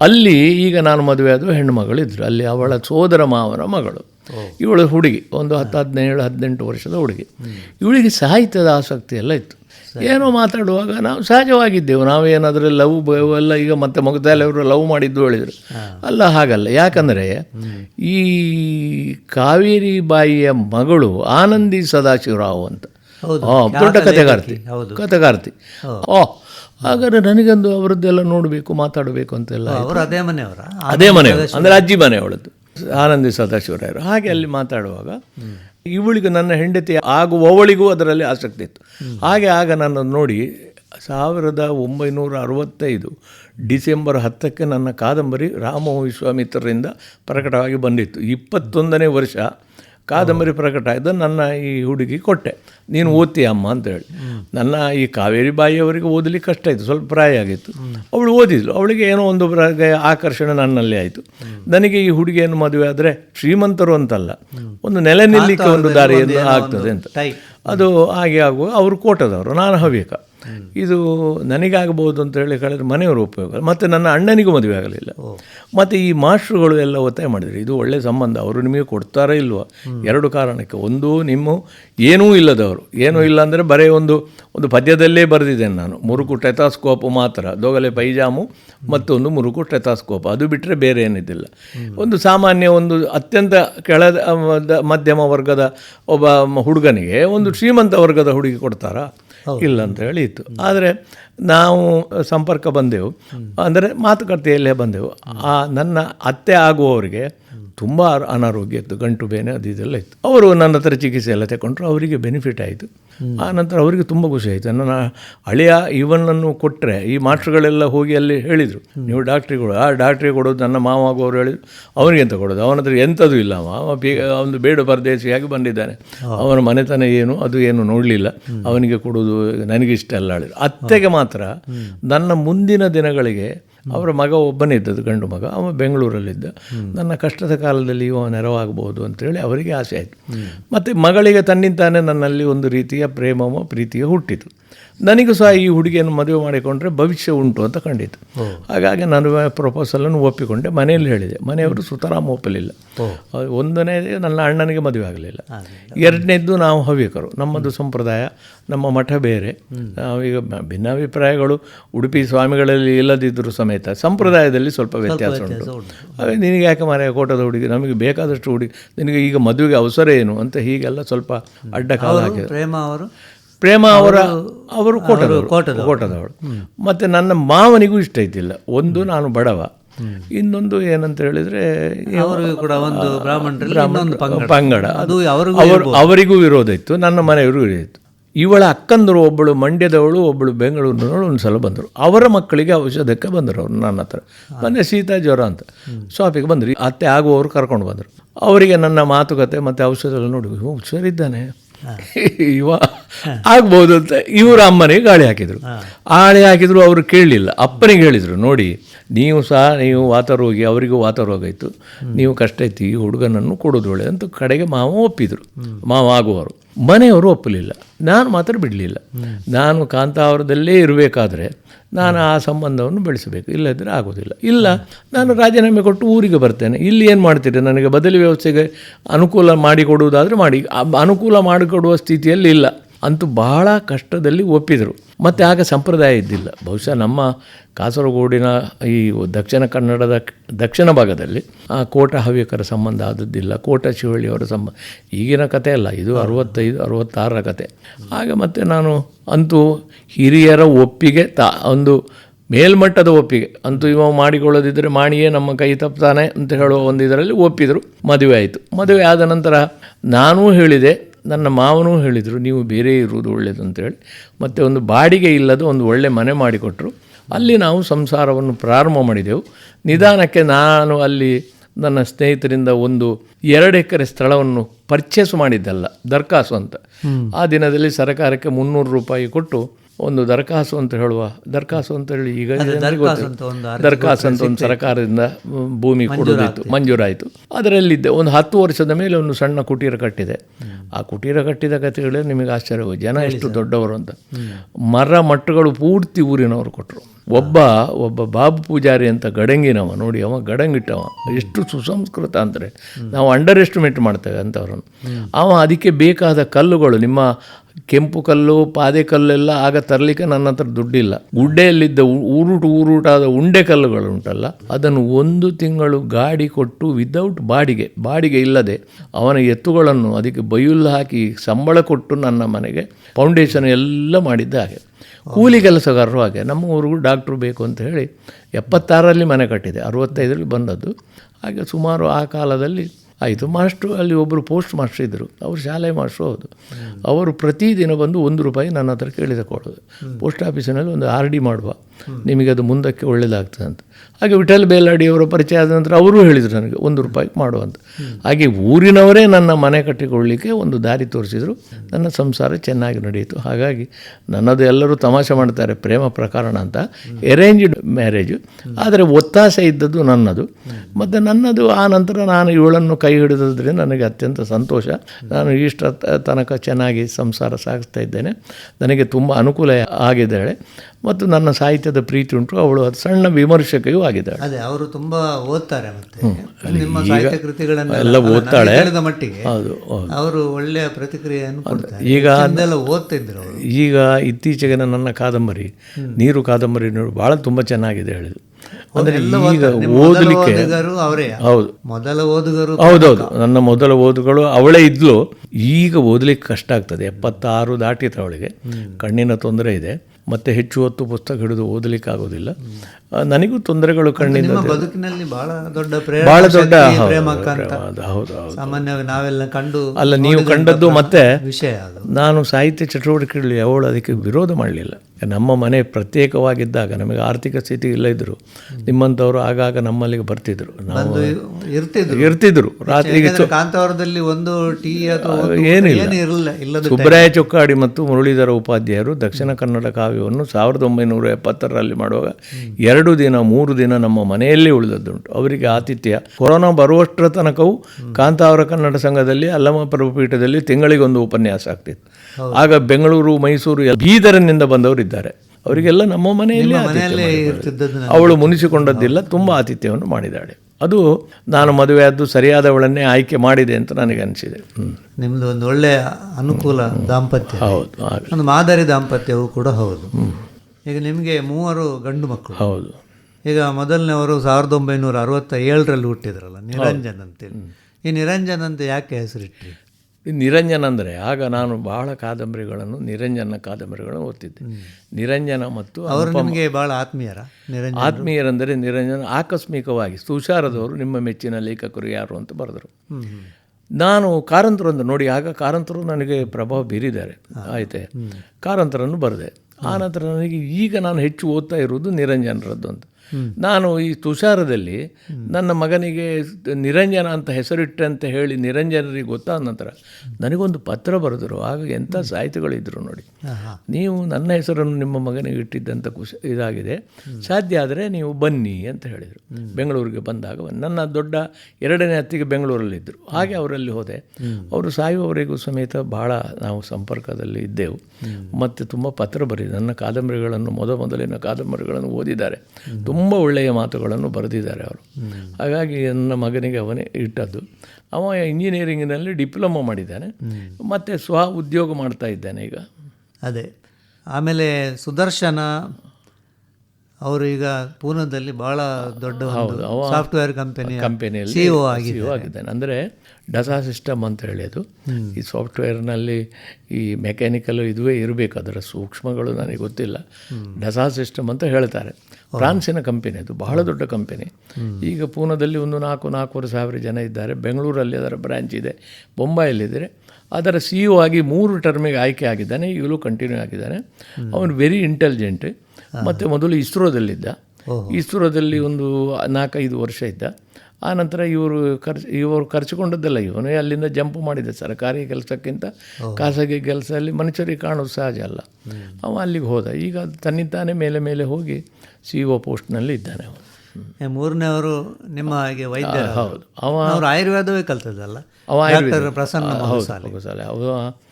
Speaker 3: ಅಲ್ಲಿ ಈಗ ನಾನು ಮದುವೆ ಆದರೂ ಹೆಣ್ಣು ಮಗಳಿದ್ದರು ಅಲ್ಲಿ ಅವಳ ಸೋದರ ಮಾವನ ಮಗಳು. ಇವಳು ಹುಡುಗಿ ಒಂದು ಹತ್ತು ಹದಿನೇಳು ಹದಿನೆಂಟು ವರ್ಷದ ಹುಡುಗಿ. ಇವಳಿಗೆ ಸಾಹಿತ್ಯದ ಆಸಕ್ತಿ ಎಲ್ಲ ಇತ್ತು. ಏನೋ ಮಾತಾಡುವಾಗ ನಾವು ಸಹಜವಾಗಿದ್ದೆವು. ನಾವೇನಾದರೂ ಲವ್ ಎಲ್ಲ ಈಗ ಮತ್ತೆ ಮೊಗದಲ್ಲಿ ಅವರು ಲವ್ ಮಾಡಿದ್ದು ಹೇಳಿದರು. ಅಲ್ಲ ಹಾಗಲ್ಲ. ಯಾಕಂದರೆ ಈ ಕಾವೇರಿ ಬಾಯಿಯ ಮಗಳು ಆನಂದಿ ಸದಾಶಿವರಾವ್ ಅಂತ. ದೊಡ್ಡ ಕಥೆಗಾರ್ತಿ. ಕಥೆಗಾರ್ತಿ. ಓ ಹಾಗಾದ್ರೆ ನನಗೊಂದು ಅವರದ್ದೆಲ್ಲ ನೋಡಬೇಕು ಮಾತಾಡಬೇಕು ಅಂತೆಲ್ಲ
Speaker 2: ಅವರು ಅದೇ ಮನೆಯವರ?
Speaker 3: ಅದೇ ಮನೆಯವರು. ಅಂದರೆ ಅಜ್ಜಿ ಮನೆ ಅವಳದ್ದು ಆನಂದಿ ಸದಾಶಿವರಾಯರು ಹಾಗೆ ಅಲ್ಲಿ ಮಾತಾಡುವಾಗ ಇವಳಿಗೂ ನನ್ನ ಹೆಂಡತಿ ಆಗುವವಳಿಗೂ ಅದರಲ್ಲಿ ಆಸಕ್ತಿ ಇತ್ತು. ಹಾಗೆ ಆಗ ನನ್ನ ನೋಡಿ ಸಾವಿರದ ಒಂಬೈನೂರ ಅರವತ್ತೈದು ಡಿಸೆಂಬರ್ ಹತ್ತಕ್ಕೆ ನನ್ನ ಕಾದಂಬರಿ ರಾಮ ವಿಶ್ವಾಮಿತ್ರರಿಂದ ಪ್ರಕಟವಾಗಿ ಬಂದಿತ್ತು. ಇಪ್ಪತ್ತೊಂದನೇ ವರ್ಷ ಕಾದಂಬರಿ ಪ್ರಕಟ ಆಯಿತು ನನ್ನ ಈ ಹುಡುಗಿ ಕೊಟ್ಟೆ. ನೀನು ಓದ್ತೀಯ ಅಮ್ಮ ಅಂತ ಹೇಳಿ ನನ್ನ ಈ ಕಾವೇರಿ ಬಾಯಿಯವರಿಗೆ ಓದಲಿಕ್ಕೆ ಕಷ್ಟ ಆಯಿತು ಸ್ವಲ್ಪ ಪ್ರಾಯ ಆಗಿತ್ತು. ಅವಳು ಓದಿದ್ಲು. ಅವಳಿಗೆ ಏನೋ ಒಂದು ಪ್ರ- ಆಕರ್ಷಣೆ ನನ್ನಲ್ಲಿ ಆಯಿತು. ನನಗೆ ಈ ಹುಡುಗಿಯನ್ನು ಮದುವೆ ಆದರೆ ಶ್ರೀಮಂತರು ಅಂತಲ್ಲ. ಒಂದು ನೆಲೆ ನಿಲ್ಲಿಕ್ಕೆ ಒಂದು ದಾರಿಯನ್ನು ಆಗ್ತದೆ ಅಂತ. ಅದು ಹಾಗೆ ಆಗುವ ಅವರು ಕೋಟದವರು ನಾನು ಹವ್ಯಕ. ಇದು ನನಗಾಗಬಹುದು ಅಂತ ಹೇಳಿ ಕಳೆದ್ರೆ ಮನೆಯವರು ಉಪಯೋಗ. ಮತ್ತು ನನ್ನ ಅಣ್ಣನಿಗೂ ಮದುವೆ ಆಗಲಿಲ್ಲ. ಮತ್ತು ಈ ಮಾಸ್ಟ್ರುಗಳು ಎಲ್ಲ ಒತ್ತಾಯ ಮಾಡಿದರು. ಇದು ಒಳ್ಳೆಯ ಸಂಬಂಧ. ಅವರು ನಿಮಗೆ ಕೊಡ್ತಾರೋ ಇಲ್ವೋ? ಎರಡು ಕಾರಣಕ್ಕೆ. ಒಂದು ನಿಮ್ಮ ಏನೂ ಇಲ್ಲದವರು. ಏನೂ ಇಲ್ಲ ಅಂದರೆ ಬರೀ ಒಂದು ಒಂದು ಪದ್ಯದಲ್ಲೇ ಬರೆದಿದ್ದೇನೆ ನಾನು. ಮುರುಕು ಟೆಥಾಸ್ಕೋಪ್ ಮಾತ್ರ. ದೋಗಲೆ ಪೈಜಾಮು ಮತ್ತೊಂದು ಮುರುಕು ಟೆಥಾಸ್ಕೋಪ್. ಅದು ಬಿಟ್ಟರೆ ಬೇರೆ ಏನಿದ್ದಿಲ್ಲ. ಒಂದು ಸಾಮಾನ್ಯ ಒಂದು ಅತ್ಯಂತ ಕೆಳದ ಮಧ್ಯಮ ವರ್ಗದ ಒಬ್ಬ ಹುಡುಗನಿಗೆ ಒಂದು ಶ್ರೀಮಂತ ವರ್ಗದ ಹುಡುಗಿ ಕೊಡ್ತಾರಾ? ಇಲ್ಲ ಅಂತ ಹೇಳಿ ಇತ್ತು. ಆದರೆ ನಾವು ಸಂಪರ್ಕ ಬಂದೆವು. ಅಂದರೆ ಮಾತುಕತೆಯಲ್ಲೇ ಬಂದೆವು. ಆ ನನ್ನ ಅತ್ತೆ ಆಗುವವರಿಗೆ ತುಂಬ ಅನಾರೋಗ್ಯ ಇತ್ತು, ಗಂಟು, ಬೇನೆ, ಅದು ಇದೆಲ್ಲ ಇತ್ತು. ಅವರು ನನ್ನ ಹತ್ರ ಚಿಕಿತ್ಸೆ ಎಲ್ಲ ತಗೊಂಡ್ರು, ಅವರಿಗೆ ಬೆನಿಫಿಟ್ ಆಯಿತು. ಆ ನಂತರ ಅವರಿಗೆ ತುಂಬ ಖುಷಿ ಆಯಿತು. ನನ್ನ ಹಳೆಯ ಇವನನ್ನು ಕೊಟ್ಟರೆ ಈ ಮಾಸ್ಟ್ರುಗಳೆಲ್ಲ ಹೋಗಿ ಅಲ್ಲಿ ಹೇಳಿದರು. ನೀವು ಡಾಕ್ಟ್ರಿಗೆ ಕೊಡೋದು ಆ ಡಾಕ್ಟ್ರಿಗೆ ಕೊಡೋದು ನನ್ನ ಮಾವ ಆಗೋರು ಹೇಳಿದ್ರು. ಅವನಿಗೆ ಎಂತ ಕೊಡೋದು? ಅವನ ಹತ್ರ ಎಂಥದ್ದು ಇಲ್ಲ. ಅವ ಒಂದು ಬೇಡು ಪರದೇಶಿಯಾಗಿ ಬಂದಿದ್ದಾನೆ. ಅವನ ಮನೆತನ ಏನು, ಅದು ಏನು ನೋಡಲಿಲ್ಲ. ಅವನಿಗೆ ಕೊಡೋದು ನನಗೆ ಇಷ್ಟ ಅಲ್ಲ ಹೇಳಿದ್ರು. ಅತ್ತೆಗೆ ಮಾತ್ರ ನನ್ನ ಮುಂದಿನ ದಿನಗಳಿಗೆ ಅವರ ಮಗ ಒಬ್ಬನೇ ಇದ್ದದ್ದು ಗಂಡು ಮಗ. ಅವ ಬೆಂಗಳೂರಲ್ಲಿದ್ದ. ನನ್ನ ಕಷ್ಟದ ಕಾಲದಲ್ಲಿ ಇವ ನೆರವಾಗಬಹುದು ಅಂತೇಳಿ ಅವರಿಗೆ ಆಸೆ ಆಯಿತು. ಮತ್ತು ಮಗಳಿಗೆ ತನ್ನಿಂತಾನೆ ನನ್ನಲ್ಲಿ ಒಂದು ರೀತಿಯ ಪ್ರೇಮವೋ ಪ್ರೀತಿಯೋ ಹುಟ್ಟಿತು. ನನಗೂ ಸಹ ಈ ಹುಡುಗಿಯನ್ನು ಮದುವೆ ಮಾಡಿಕೊಂಡ್ರೆ ಭವಿಷ್ಯ ಉಂಟು ಅಂತ ಕಂಡಿತು. ಹಾಗಾಗಿ ನಾನು ಪ್ರಪೋಸಲನ್ನು ಒಪ್ಪಿಕೊಂಡೆ. ಮನೆಯಲ್ಲಿ ಹೇಳಿದೆ. ಮನೆಯವರು ಸುತರಾಮ್ ಒಪ್ಪಲಿಲ್ಲ. ಒಂದನೇ ನನ್ನ ಅಣ್ಣನಿಗೆ ಮದುವೆ ಆಗಲಿಲ್ಲ. ಎರಡನೇದ್ದು ನಾವು ಹವ್ಯಕರು. ನಮ್ಮದು ಸಂಪ್ರದಾಯ ನಮ್ಮ ಮಠ ಬೇರೆ. ನಾವೀಗ ಬ- ಭಿನ್ನಾಭಿಪ್ರಾಯಗಳು ಉಡುಪಿ ಸ್ವಾಮಿಗಳಲ್ಲಿ ಇಲ್ಲದಿದ್ದರೂ ಸಮೇತ ಸಂಪ್ರದಾಯದಲ್ಲಿ ಸ್ವಲ್ಪ ವ್ಯತ್ಯಾಸ ಉಂಟು. ಹಾಗೆ ನಿನಗೆ ಯಾಕೆ ಮನೆ ಕೋಟದ ಹುಡುಗಿ? ನಮಗೆ ಬೇಕಾದಷ್ಟು ಹುಡುಗಿ. ನಿನಗೆ ಈಗ ಮದುವೆಗೆ ಅವಸರ ಏನು? ಅಂತ ಹೀಗೆಲ್ಲ ಸ್ವಲ್ಪ ಅಡ್ಡ ಕಾಲ ಹಾಕಿದ್ರು.
Speaker 2: ಪ್ರೇಮ ಅವರು?
Speaker 3: ಪ್ರೇಮ ಅವರ ಅವರು ಕೋಟದವರು. ಕೋಟದವಳು ಮತ್ತು ನನ್ನ ಮಾವನಿಗೂ ಇಷ್ಟ ಇದ್ದಿಲ್ಲ. ಒಂದು ನಾನು ಬಡವ. ಇನ್ನೊಂದು ಏನಂತ ಹೇಳಿದ್ರೆ
Speaker 2: ಅವರಿಗೂ ಕೂಡ ಒಂದು ಬ್ರಾಹ್ಮಣರಲ್ಲಿ ಪಂಗಡ. ಅದು ಅವರಿಗೂ
Speaker 3: ಅವರು ಅವರಿಗೂ ವಿರೋಧ ಇತ್ತು. ನನ್ನ ಮನೆಯವರು ವಿರೋಧ ಇತ್ತು. ಇವಳ ಅಕ್ಕಂದರು ಒಬ್ಬಳು ಮಂಡ್ಯದವಳು ಒಬ್ಬಳು ಬೆಂಗಳೂರಿನವಳು ಒಂದು ಸಲ ಬಂದರು. ಅವರ ಮಕ್ಕಳಿಗೆ ಔಷಧಕ್ಕೆ ಬಂದರು ಅವರು ನನ್ನ ಹತ್ರ. ಮೊನ್ನೆ ಶೀತ ಜ್ವರ ಅಂತ. ಶಾಪಿಗೆ ಬಂದರು. ಅತ್ತೆ ಆಗುವವರು ಕರ್ಕೊಂಡು ಬಂದರು. ಅವರಿಗೆ ನನ್ನ ಮಾತುಕತೆ ಮತ್ತು ಔಷಧ ಎಲ್ಲ ನೋಡಿ ಹುಷಾರಿದ್ದಾನೆ ಇವ ಆಗ್ಬೋದು ಅಂತ ಇವರು ಅಮ್ಮನಿಗೆ ಗಾಳಿ ಹಾಕಿದರು. ಗಾಳಿ ಹಾಕಿದ್ರು ಅವರು ಕೇಳಲಿಲ್ಲ. ಅಪ್ಪನಿಗೆ ಹೇಳಿದರು ನೋಡಿ ನೀವು ಸಹ ನೀವು ವಾತರೋಗಿ ಅವರಿಗೂ ವಾತರೋಗ ಇತ್ತು ನೀವು ಕಷ್ಟ ಇತ್ತು ಈ ಹುಡುಗನನ್ನು ಕೊಡೋದು ಒಳ್ಳೆ ಅಂತ ಕಡೆಗೆ ಮಾವ ಒಪ್ಪಿದರು. ಮಾವ ಆಗುವರು ಮನೆಯವರು ಒಪ್ಪಲಿಲ್ಲ. ನಾನು ಮಾತ್ರ ಬಿಡಲಿಲ್ಲ. ನಾನು ಕಾಂತಾವರದಲ್ಲೇ ಇರಬೇಕಾದ್ರೆ ನಾನು ಆ ಸಂಬಂಧವನ್ನು ಬೆಳೆಸಬೇಕು. ಇಲ್ಲದಿದ್ದರೆ ಆಗೋದಿಲ್ಲ. ಇಲ್ಲ, ನಾನು ರಾಜೀನಾಮೆ ಕೊಟ್ಟು ಊರಿಗೆ ಬರ್ತೇನೆ. ಇಲ್ಲಿ ಏನು ಮಾಡ್ತೀರಿ? ನನಗೆ ಬದಲಿ ವ್ಯವಸ್ಥೆಗೆ ಅನುಕೂಲ ಮಾಡಿಕೊಡುವುದಾದರೆ ಮಾಡಿ. ಅನುಕೂಲ ಮಾಡಿಕೊಡುವ ಸ್ಥಿತಿಯಲ್ಲಿ ಇಲ್ಲ. ಅಂತೂ ಬಹಳ ಕಷ್ಟದಲ್ಲಿ ಒಪ್ಪಿದರು. ಮತ್ತು ಆಗ ಸಂಪ್ರದಾಯ ಇದ್ದಿಲ್ಲ. ಬಹುಶಃ ನಮ್ಮ ಕಾಸರಗೋಡಿನ ಈ ದಕ್ಷಿಣ ಕನ್ನಡದ ದಕ್ಷಿಣ ಭಾಗದಲ್ಲಿ ಆ ಕೋಟ ಹವ್ಯಕರ ಸಂಬಂಧ ಆದದ್ದಿಲ್ಲ. ಕೋಟ ಶಿವಳ್ಳಿಯವರ ಸಂಬಂಧ ಈಗಿನ ಕಥೆ ಅಲ್ಲ, ಇದು ಅರವತ್ತೈದು, ಅರವತ್ತಾರರ ಕತೆ. ಆಗ ಮತ್ತೆ ನಾನು ಅಂತೂ ಹಿರಿಯರ ಒಪ್ಪಿಗೆ ತಾ, ಒಂದು ಮೇಲ್ಮಟ್ಟದ ಒಪ್ಪಿಗೆ. ಅಂತೂ ಇವ ಮಾಡಿಕೊಳ್ಳೋದಿದ್ದರೆ ಮಾಡಿಯೇ ನಮ್ಮ ಕೈ ತಪ್ಪತಾನೆ ಅಂತ ಹೇಳುವ ಒಂದು ಇದರಲ್ಲಿ ಒಪ್ಪಿದರು. ಮದುವೆ ಆಯಿತು. ಮದುವೆ ಆದ ನಂತರ ನಾನೂ ಹೇಳಿದೆ ನನ್ನ ಮಾವನೂ ಹೇಳಿದರು ನೀವು ಬೇರೆ ಇರುವುದು ಒಳ್ಳೆಯದು ಅಂತೇಳಿ ಮತ್ತು ಒಂದು ಬಾಡಿಗೆ ಇಲ್ಲದ ಒಂದು ಒಳ್ಳೆ ಮನೆ ಮಾಡಿಕೊಟ್ರು. ಅಲ್ಲಿ ನಾವು ಸಂಸಾರವನ್ನು ಪ್ರಾರಂಭ ಮಾಡಿದೆವು. ನಿಧಾನಕ್ಕೆ ನಾನು ಅಲ್ಲಿ ನನ್ನ ಸ್ನೇಹಿತರಿಂದ ಒಂದು ಎರಡು ಎಕರೆ ಸ್ಥಳವನ್ನು ಪರ್ಚೇಸ್ ಮಾಡಿದ್ದಲ್ಲ ದರ್ಖಾಸು ಅಂತ. ಆ ದಿನದಲ್ಲಿ ಸರ್ಕಾರಕ್ಕೆ ಮುನ್ನೂರು ರೂಪಾಯಿ ಕೊಟ್ಟು ಒಂದು ದರಖಾಸು ಅಂತ ಹೇಳುವ ದರ್ಖಾಸು ಅಂತ ಹೇಳಿ ಈಗ ದರಖಾಸು ಅಂತ ಒಂದು ಸರ್ಕಾರದಿಂದ ಭೂಮಿ ಕೊಡೋದಿತ್ತು ಮಂಜೂರಾಯಿತು. ಅದರಲ್ಲಿದ್ದೆ ಒಂದು ಹತ್ತು ವರ್ಷದ ಮೇಲೆ ಒಂದು ಸಣ್ಣ ಕುಟೀರ ಕಟ್ಟಿದೆ. ಆ ಕುಟೀರ ಕಟ್ಟಿದ ಕಥೆಗಳೇ ನಿಮಗೆ ಆಶ್ಚರ್ಯ ಜನ ಎಷ್ಟು ದೊಡ್ಡವರು ಅಂತ. ಮರ ಮಟ್ಟಗಳು ಪೂರ್ತಿ ಊರಿನವರು ಕೊಟ್ಟರು. ಒಬ್ಬ ಒಬ್ಬ ಬಾಬು ಪೂಜಾರಿ ಅಂತ ಗಡಂಗಿನವ ನೋಡಿ ಅವ ಗಡಂಗಿಟ್ಟವ. ಎಷ್ಟು ಸುಸಂಸ್ಕೃತ ಅಂದರೆ. ನಾವು ಅಂಡರ್ ಎಸ್ಟಿಮೇಟ್ ಮಾಡ್ತೇವೆ ಅಂಥವ್ರನ್ನು. ಅವ ಅದಕ್ಕೆ ಬೇಕಾದ ಕಲ್ಲುಗಳು ನಿಮ್ಮ ಕೆಂಪು ಕಲ್ಲು, ಪಾದೆ ಕಲ್ಲೆಲ್ಲ ಆಗ ತರಲಿಕ್ಕೆ ನನ್ನ ಹತ್ರ ದುಡ್ಡಿಲ್ಲ. ಗುಡ್ಡೆಯಲ್ಲಿದ್ದ ಊರುಟು ಊರುಟಾದ ಉಂಡೆ ಕಲ್ಲುಗಳು ಉಂಟಲ್ಲ ಅದನ್ನು ಒಂದು ತಿಂಗಳು ಗಾಡಿ ಕೊಟ್ಟು ವಿದೌಟ್ ಬಾಡಿಗೆ ಬಾಡಿಗೆ ಇಲ್ಲದೆ ಅವನ ಎತ್ತುಗಳನ್ನು ಅದಕ್ಕೆ ಬೈಯುಲ್ಲು ಹಾಕಿ ಸಂಬಳ ಕೊಟ್ಟು ನನ್ನ ಮನೆಗೆ ಫೌಂಡೇಶನ್ ಎಲ್ಲ ಮಾಡಿದ್ದ ಹಾಗೆ. ಕೂಲಿ ಕೆಲಸಗಾರರು ಹಾಗೆ, ನಮ್ಮ ಊರಿಗೂ ಡಾಕ್ಟ್ರು ಬೇಕು ಅಂತ ಹೇಳಿ ಎಪ್ಪತ್ತಾರರಲ್ಲಿ ಮನೆ ಕಟ್ಟಿದೆ, ಅರವತ್ತೈದರಲ್ಲಿ ಬಂದದ್ದು. ಹಾಗೆ ಸುಮಾರು ಆ ಕಾಲದಲ್ಲಿ ಆಯಿತು. ಮಾಸ್ಟ್ರು ಅಲ್ಲಿ ಒಬ್ಬರು ಪೋಸ್ಟ್ ಮಾಸ್ಟ್ರು ಇದ್ದರು ಅವರು ಶಾಲೆ ಮಾಸ್ಟ್ರು ಹೌದು. ಅವರು ಪ್ರತಿದಿನ ಬಂದು ಒಂದು ರೂಪಾಯಿ ನನ್ನ ಹತ್ರ ಕೇಳಿದ ತಗೊಳ್ಳೋದು ಪೋಸ್ಟ್ ಆಫೀಸಿನಲ್ಲಿ ಒಂದು ಆರ್ ಡಿ ಮಾಡುವ. ನಿಮಗೆ ಅದು ಮುಂದಕ್ಕೆ ಒಳ್ಳೆಯದಾಗ್ತದೆ ಅಂತ. ಹಾಗೆ ವಿಠಲ್ ಬೇಲಾಡಿಯವರ ಪರಿಚಯ ಆದ ನಂತರ ಅವರು ಹೇಳಿದರು ನನಗೆ, ಒಂದು ರೂಪಾಯಿಗೆ ಮಾಡುವಂತ ಹಾಗೆ ಊರಿನವರೇ ನನ್ನ ಮನೆ ಕಟ್ಟಿಕೊಳ್ಳಲಿಕ್ಕೆ ಒಂದು ದಾರಿ ತೋರಿಸಿದರು. ನನ್ನ ಸಂಸಾರ ಚೆನ್ನಾಗಿ ನಡೆಯಿತು. ಹಾಗಾಗಿ ನನ್ನದು ಎಲ್ಲರೂ ತಮಾಷೆ ಮಾಡ್ತಾರೆ, ಪ್ರೇಮ ಪ್ರಕರಣ ಅಂತ. ಎರೇಂಜ್ಡ್ ಮ್ಯಾರೇಜು ಆದರೆ ಒತ್ತಾಸೆ ಇದ್ದದ್ದು ನನ್ನದು. ಮತ್ತು ನನ್ನದು ಆ ನಂತರ ನಾನು ಇವಳನ್ನು ಹಿಡಿದ್ರಿಂದ ನನಗೆ ಅತ್ಯಂತ ಸಂತೋಷ. ನಾನು ಇಷ್ಟ ತನಕ ಚೆನ್ನಾಗಿ ಸಂಸಾರ ಸಾಗಿಸ್ತಾ ಇದ್ದೇನೆ. ನನಗೆ ತುಂಬ ಅನುಕೂಲ ಆಗಿದ್ದಾಳೆ. ಮತ್ತು ನನ್ನ ಸಾಹಿತ್ಯದ ಪ್ರೀತಿ ಉಂಟು. ಅವಳು ಅದು ಸಣ್ಣ ವಿಮರ್ಶಕೆಯೂ ಆಗಿದ್ದಾಳೆ.
Speaker 2: ಅದೇ ಅವರು ತುಂಬಾ ಓದ್ತಾರೆ ಮತ್ತೆ. ನಿಮ್ಮ ಸಾಹಿತ್ಯ ಕೃತಿಗಳನ್ನ
Speaker 3: ಎಲ್ಲ ಓದ್ತಾಳೆ.
Speaker 2: ಮಟ್ಟಿಗೆ
Speaker 3: ಹೌದು
Speaker 2: ಅವರು ಒಳ್ಳೆಯ ಪ್ರತಿಕ್ರಿಯೆಯನ್ನು
Speaker 3: ಈಗ
Speaker 2: ಅದೆಲ್ಲ ಓದ್ತಿದ್ರು
Speaker 3: ಈಗ ಇತ್ತೀಚೆಗೆ ನನ್ನ ಕಾದಂಬರಿ ನೀರು ಕಾದಂಬರಿ ನೋಡಿ ಭಾಳ ತುಂಬ ಚೆನ್ನಾಗಿದೆ ಹೇಳಿದ್ರು ಅಂದರೆ ಈಗ ಓದಲಿಕ್ಕೆ
Speaker 2: ಅವರೇ.
Speaker 3: ಹೌದು.
Speaker 2: ಮೊದಲ ಓದುಗರು
Speaker 3: ಹೌದೌದು. ನನ್ನ ಮೊದಲ ಓದುಗಳು ಅವಳೇ ಇದ್ಲು. ಈಗ ಓದಲಿಕ್ಕೆ ಕಷ್ಟ ಆಗ್ತದೆ. ಎಪ್ಪತ್ತಾರು ದಾಟಿತ್ತು ಅವಳಿಗೆ. ಕಣ್ಣಿನ ತೊಂದರೆ ಇದೆ. ಮತ್ತೆ ಹೆಚ್ಚು ಹೊತ್ತು ಪುಸ್ತಕ ಹಿಡಿದು ಓದಲಿಕ್ಕೆ ಆಗೋದಿಲ್ಲ. ನನಗೂ ತೊಂದರೆಗಳು
Speaker 2: ಕಣ್ಣಿನ ಬದುಕಿನಲ್ಲಿ ಬಹಳ ದೊಡ್ಡ
Speaker 3: ಬಹಳ ದೊಡ್ಡ ಹೌದು,
Speaker 2: ಸಾಮಾನ್ಯವಾಗಿ ನಾವೆಲ್ಲ ಕಂಡು
Speaker 3: ಅಲ್ಲ ನೀವು ಕಂಡದ್ದು ಮತ್ತೆ
Speaker 2: ವಿಷಯ
Speaker 3: ನಾನು ಸಾಹಿತ್ಯ ಚಟುವಟಿಕೆಗಳಲ್ಲಿ ಅವಳು ಅದಕ್ಕೆ ವಿರೋಧ ಮಾಡಲಿಲ್ಲ. ನಮ್ಮ ಮನೆ ಪ್ರತ್ಯೇಕವಾಗಿದ್ದಾಗ ನಮಗೆ ಆರ್ಥಿಕ ಸ್ಥಿತಿ ಇಲ್ಲ ಇದ್ದರು ನಿಮ್ಮಂಥವ್ರು ಆಗಾಗ ನಮ್ಮಲ್ಲಿಗೆ ಬರ್ತಿದ್ರು. ನಾವು
Speaker 2: ಇರ್ತಿದ್ರು.
Speaker 3: ಇರ್ತಿದ್ರು. ರಾತ್ರಿಗೆ
Speaker 2: ಕಾಂತಾವರದಲ್ಲಿ ಒಂದು ಟೀ
Speaker 3: ಏನಿಲ್ಲ. ಸುಬ್ರಾಯ ಚೊಕ್ಕಾಡಿ ಮತ್ತು ಮುರಳೀಧರ ಉಪಾಧ್ಯಾಯರು ದಕ್ಷಿಣ ಕನ್ನಡ ಕಾವ್ಯವನ್ನು ಸಾವಿರದ ಒಂಬೈನೂರ ಎಪ್ಪತ್ತರಲ್ಲಿ ಮಾಡುವಾಗ ಎರಡು ದಿನ ಮೂರು ದಿನ ನಮ್ಮ ಮನೆಯಲ್ಲೇ ಉಳಿದದ್ದುಂಟು. ಅವರಿಗೆ ಆತಿಥ್ಯ. ಕೊರೋನಾ ಬರುವಷ್ಟರ ತನಕವೂ ಕಾಂತಾವರ ಕನ್ನಡ ಸಂಘದಲ್ಲಿ ಅಲ್ಲಮ ಪ್ರಭುಪೀಠದಲ್ಲಿ ತಿಂಗಳಿಗೊಂದು ಉಪನ್ಯಾಸ ಆಗ್ತಿತ್ತು. ಆಗ ಬೆಂಗಳೂರು ಮೈಸೂರು ಬಂದವರಿದ್ದಾರೆ ಬಂದವರು ಇದ್ದಾರೆ. ಅವರಿಗೆಲ್ಲ ನಮ್ಮ ಮನೆಯಲ್ಲಿ
Speaker 2: ಮನೆಯಲ್ಲೇ ಇರ್ತಿದ್ದದ್ದು
Speaker 3: ಅವಳು ಮುನಿಸಿಕೊಂಡದ್ದಿಲ್ಲ ತುಂಬ ಆತಿಥ್ಯವನ್ನು ಮಾಡಿದ್ದಾಳೆ. ಅದು ನಾನು ಮದುವೆಯಾದ್ದು ಸರಿಯಾದವಳನ್ನೇ ಆಯ್ಕೆ ಮಾಡಿದೆ ಅಂತ ನನಗೆ ಅನಿಸಿದೆ.
Speaker 2: ನಿಮ್ದು ಒಂದು ಒಳ್ಳೆಯ ಅನುಕೂಲ ದಾಂಪತ್ಯ.
Speaker 3: ಹೌದು
Speaker 2: ಒಂದು ಮಾದರಿ ದಾಂಪತ್ಯವೂ ಕೂಡ ಹೌದು. ಈಗ ನಿಮಗೆ ಮೂವರು ಗಂಡು ಮಕ್ಕಳು.
Speaker 3: ಹೌದು.
Speaker 2: ಈಗ ಮೊದಲನೇವರು ಸಾವಿರದ ಒಂಬೈನೂರ ಅರವತ್ತ ಏಳರಲ್ಲಿ ಹುಟ್ಟಿದ್ರಲ್ಲ ನಿರಂಜನ್ ಅಂತೇಳಿ. ಈ ನಿರಂಜನ್ ಅಂತ ಯಾಕೆ ಹೆಸರಿಟ್ರಿ?
Speaker 3: ನಿರಂಜನ ಅಂದರೆ ಆಗ ನಾನು ಬಹಳ ಕಾದಂಬರಿಗಳನ್ನು ನಿರಂಜನ ಕಾದಂಬರಿಗಳನ್ನು ಓದ್ತಿದ್ದೆ. ನಿರಂಜನ ಮತ್ತು
Speaker 2: ಅವರು ನಿಮಗೆ ಬಹಳ ಆತ್ಮೀಯರ ನಿರಂಜನ್
Speaker 3: ಆತ್ಮೀಯರೆಂದರೆ ನಿರಂಜನ ಆಕಸ್ಮಿಕವಾಗಿ. ತುಷಾರದವರು ನಿಮ್ಮ ಮೆಚ್ಚಿನ ಲೇಖಕರು ಯಾರು ಅಂತ ಬರೆದರು. ನಾನು ಕಾರಂತರೊಂದು ನೋಡಿ ಆಗ ಕಾರಂತರು ನನಗೆ ಪ್ರಭಾವ ಬೀರಿದ್ದಾರೆ. ಆಯಿತೆ? ಕಾರಂತರನ್ನು ಬರೆದೆ. ಆನಂತರ ನನಗೆ ಈಗ ನಾನು ಹೆಚ್ಚು ಓದ್ತಾ ಇರುವುದು ನಿರಂಜನರದ್ದು ಅಂತ. ನಾನು ಈ ತುಷಾರದಲ್ಲಿ ನನ್ನ ಮಗನಿಗೆ ನಿರಂಜನ ಅಂತ ಹೆಸರಿಟ್ಟೆ ಅಂತ ಹೇಳಿ ನಿರಂಜನರಿಗೆ ಗೊತ್ತಾದ ನಂತರ ನನಗೊಂದು ಪತ್ರ ಬರೆದರು. ಆಗ ಎಂಥ ಸಾಹಿತಿಗಳಿದ್ದರು ನೋಡಿ. ನೀವು ನನ್ನ ಹೆಸರನ್ನು ನಿಮ್ಮ ಮಗನಿಗೆ ಇಟ್ಟಿದ್ದಂಥ ಖುಷಿ ಇದಾಗಿದೆ. ಸಾಧ್ಯ ಆದರೆ ನೀವು ಬನ್ನಿ ಅಂತ ಹೇಳಿದರು. ಬೆಂಗಳೂರಿಗೆ ಬಂದಾಗ ನನ್ನ ದೊಡ್ಡ ಎರಡನೇ ಅತ್ತಿಗೆ ಬೆಂಗಳೂರಲ್ಲಿದ್ದರು ಹಾಗೆ ಅವರಲ್ಲಿ ಹೋದೆ. ಅವರು ಸಾಯುವವರೆಗೂ ಸಮೇತ ಭಾಳ ನಾವು ಸಂಪರ್ಕದಲ್ಲಿ ಇದ್ದೆವು. ಮತ್ತು ತುಂಬ ಪತ್ರ ಬರೀ ನನ್ನ ಕಾದಂಬರಿಗಳನ್ನು ಮೊದ ಮೊದಲಿನ ಕಾದಂಬರಿಗಳನ್ನು ಓದಿದ್ದಾರೆ. ತುಂಬ ಒಳ್ಳೆಯ ಮಾತುಗಳನ್ನು ಬರೆದಿದ್ದಾರೆ ಅವರು. ಹಾಗಾಗಿ ನನ್ನ ಮಗನಿಗೆ ಅವನೇ ಇಟ್ಟದ್ದು. ಅವ ಇಂಜಿನಿಯರಿಂಗಿನಲ್ಲಿ ಡಿಪ್ಲೊಮಾ ಮಾಡಿದ್ದಾನೆ. ಮತ್ತು ಸ್ವ ಉದ್ಯೋಗ ಮಾಡ್ತಾ ಇದ್ದಾನೆ ಈಗ.
Speaker 2: ಅದೇ. ಆಮೇಲೆ ಸುದರ್ಶನ ಅವರು ಈಗ ಪೂನದಲ್ಲಿ ಬಹಳ ದೊಡ್ಡ ಸಾಫ್ಟ್ವೇರ್ ಕಂಪನಿ
Speaker 3: ಕಂಪನಿಯಲ್ಲಿ ಆಗಿದ್ದಾನೆ. ಅಂದರೆ ಡಸಾ ಸಿಸ್ಟಮ್ ಅಂತ ಹೇಳಿ ಅದು. ಈ ಸಾಫ್ಟ್ವೇರ್ನಲ್ಲಿ ಈ ಮೆಕ್ಯಾನಿಕಲ್ ಇದುವೇ ಇರಬೇಕು. ಅದರ ಸೂಕ್ಷ್ಮಗಳು ನನಗೆ ಗೊತ್ತಿಲ್ಲ. ಡಸಾ ಸಿಸ್ಟಮ್ ಅಂತ ಹೇಳ್ತಾರೆ. ಫ್ರಾನ್ಸಿನ ಕಂಪೆನಿ ಅದು ಬಹಳ ದೊಡ್ಡ ಕಂಪೆನಿ. ಈಗ ಪೂನಾದಲ್ಲಿ ಒಂದು ನಾಲ್ಕು ನಾಲ್ಕೂವರೆ ಸಾವಿರ ಜನ ಇದ್ದಾರೆ. ಬೆಂಗಳೂರಲ್ಲಿ ಅದರ ಬ್ರ್ಯಾಂಚ್ ಇದೆ. ಬೊಂಬಾಯಲ್ಲಿದ್ದರೆ ಅದರ ಸಿ ಇ ಆಗಿ ಮೂರು ಟರ್ಮಿಗೆ ಆಯ್ಕೆ ಆಗಿದ್ದಾನೆ. ಈಗಲೂ ಕಂಟಿನ್ಯೂ ಆಗಿದ್ದಾನೆ. ಅವನು ವೆರಿ ಇಂಟೆಲಿಜೆಂಟ್ ಮತ್ತು ಮೊದಲು ಇಸ್ರೋದಲ್ಲಿದ್ದ. ಇಸ್ರೋದಲ್ಲಿ ಒಂದು ನಾಲ್ಕೈದು ವರ್ಷ ಇದ್ದ. ಆ ನಂತರ ಇವರು ಖರ್ಚು ಇವರು ಖರ್ಚುಕೊಂಡದ್ದಲ್ಲ ಇವನೇ ಅಲ್ಲಿಂದ ಜಂಪ್ ಮಾಡಿದೆ ಸರ್ಕಾರಿ ಕೆಲಸಕ್ಕಿಂತ ಖಾಸಗಿ ಕೆಲಸದಲ್ಲಿ ಮನುಷ್ಯರಿಗೆ ಕಾಣೋದು ಸಹಜ ಅಲ್ಲ. ಅವ ಅಲ್ಲಿಗೆ ಹೋದ. ಈಗ ತಾನೆ ಮೇಲೆ ಮೇಲೆ ಹೋಗಿ ಸಿ ಇ ಒ ಪೋಸ್ಟ್ನಲ್ಲಿ ಇದ್ದಾನೆ ಅವನು.
Speaker 2: ಮೂರನೇವರು ನಿಮ್ಮ ಹಾಗೆ ವೈದ್ಯ
Speaker 3: ಹೌದು. ಅವ
Speaker 2: ಅವರು ಆಯುರ್ವೇದವೇ
Speaker 3: ಕಲ್ತದಲ್ಲ
Speaker 2: ಡಾಕ್ಟರ್ ಪ್ರಸನ್ನ
Speaker 3: ಹೌದು
Speaker 2: ಮಗುಸಾಲೆ.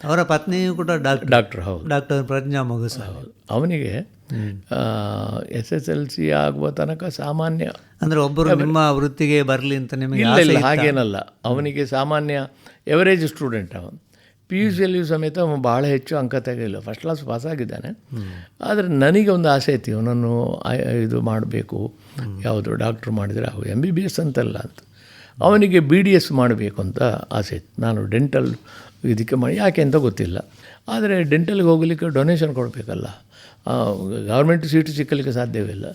Speaker 2: ಅವರ ಪತ್ನಿಯು ಕೂಡ ಡಾಕ್ಟರ್.
Speaker 3: ಡಾಕ್ಟರ್ ಹೌದು.
Speaker 2: ಡಾಕ್ಟರ್ ಪ್ರಜ್ಞಾ ಮಗುಸಾಲೆ.
Speaker 3: ಅವನಿಗೆ ಎಸ್ ಎಸ್ ಎಲ್ ಸಿ ಆಗುವ ತನಕ ಸಾಮಾನ್ಯ
Speaker 2: ಅಂದ್ರೆ ಒಬ್ಬರು ನಿಮ್ಮ ವೃತ್ತಿಗೆ ಬರಲಿ ಅಂತ ನಿಮಗೆ
Speaker 3: ಹಾಗೇನಲ್ಲ. ಅವನಿಗೆ ಸಾಮಾನ್ಯ ಎವರೇಜ್ ಸ್ಟೂಡೆಂಟ್ ಅವನು. ಪಿ ಯು ಸಿಯಲ್ಲಿಯೂ ಸಮೇತ ಅವನು ಭಾಳ ಹೆಚ್ಚು ಅಂಕ ತೆಗೆಯಲಿಲ್ಲ. ಫಸ್ಟ್ ಕ್ಲಾಸ್ ಪಾಸ್ ಆಗಿದ್ದಾನೆ. ಆದರೆ ನನಗೆ ಒಂದು ಆಸೆ ಐತಿ ಅವನನ್ನು ಇದು ಮಾಡಬೇಕು. ಯಾವುದು ಡಾಕ್ಟ್ರು ಮಾಡಿದರೆ ಅವು ಎಂ ಬಿ ಬಿ ಎಸ್ ಅಂತಲ್ಲ ಅಂತ. ಅವನಿಗೆ ಬಿ ಡಿ ಎಸ್ ಮಾಡಬೇಕು ಅಂತ ಆಸೆ ಇತ್ತು. ನಾನು ಡೆಂಟಲ್ ಇದಕ್ಕೆ ಮಾಡಿ ಯಾಕೆ ಅಂತ ಗೊತ್ತಿಲ್ಲ. ಆದರೆ ಡೆಂಟಲ್ಗೆ ಹೋಗಲಿಕ್ಕೆ ಡೊನೇಷನ್ ಕೊಡಬೇಕಲ್ಲ. ಗೌರ್ಮೆಂಟ್ ಸೀಟು ಸಿಕ್ಕಲಿಕ್ಕೆ ಸಾಧ್ಯವಿಲ್ಲ.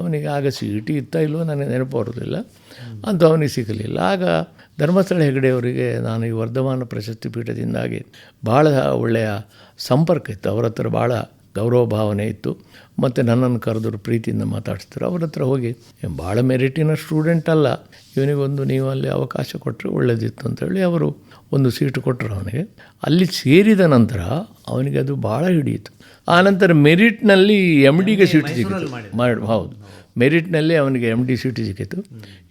Speaker 3: ಅವನಿಗೆ ಆಗ ಸೀಟಿ ಟಿ ಇತ್ತ ಇಲ್ವೋ ನನಗೆ ನೆನಪು ಬರೋದಿಲ್ಲ. ಅಂತ ಅವನಿಗೆ ಸಿಗಲಿಲ್ಲ. ಆಗ ಧರ್ಮಸ್ಥಳ ಹೆಗಡೆಯವರಿಗೆ ನಾನು ಈ ವರ್ಧಮಾನ ಪ್ರಶಸ್ತಿ ಪೀಠದಿಂದಾಗಿ ಭಾಳ ಒಳ್ಳೆಯ ಸಂಪರ್ಕ ಇತ್ತು. ಅವರ ಹತ್ರ ಭಾಳ ಗೌರವ ಭಾವನೆ ಇತ್ತು. ಮತ್ತು ನನ್ನನ್ನು ಕರೆದ್ರು ಪ್ರೀತಿಯಿಂದ ಮಾತಾಡಿಸ್ತಾರೆ. ಅವ್ರ ಹತ್ರ ಹೋಗಿ "ಏನ್ ಭಾಳ ಮೆರಿಟಿನ ಸ್ಟೂಡೆಂಟ್ ಅಲ್ಲ. ಇವನಿಗೊಂದು ನೀವು ಅಲ್ಲಿ ಅವಕಾಶ ಕೊಟ್ಟರೆ ಒಳ್ಳೆಯದಿತ್ತು ಅಂತೇಳಿ ಅವರು ಒಂದು ಸೀಟು ಕೊಟ್ಟರು ಅವನಿಗೆ. ಅಲ್ಲಿ ಸೇರಿದ ನಂತರ ಅವನಿಗೆ ಅದು ಭಾಳ ಹಿಡಿಯಿತು. ಆನಂತರ ಮೆರಿಟ್ನಲ್ಲಿ ಎಂ ಡಿಗೆ ಸೀಟ್ ಸಿಗುತ್ತೆ ಮಾಡಿ ಹೌದು. ಮೆರಿಟ್ನಲ್ಲಿ ಅವನಿಗೆ ಎಂ ಡಿ ಸೀಟು ಸಿಕ್ಕಿತು.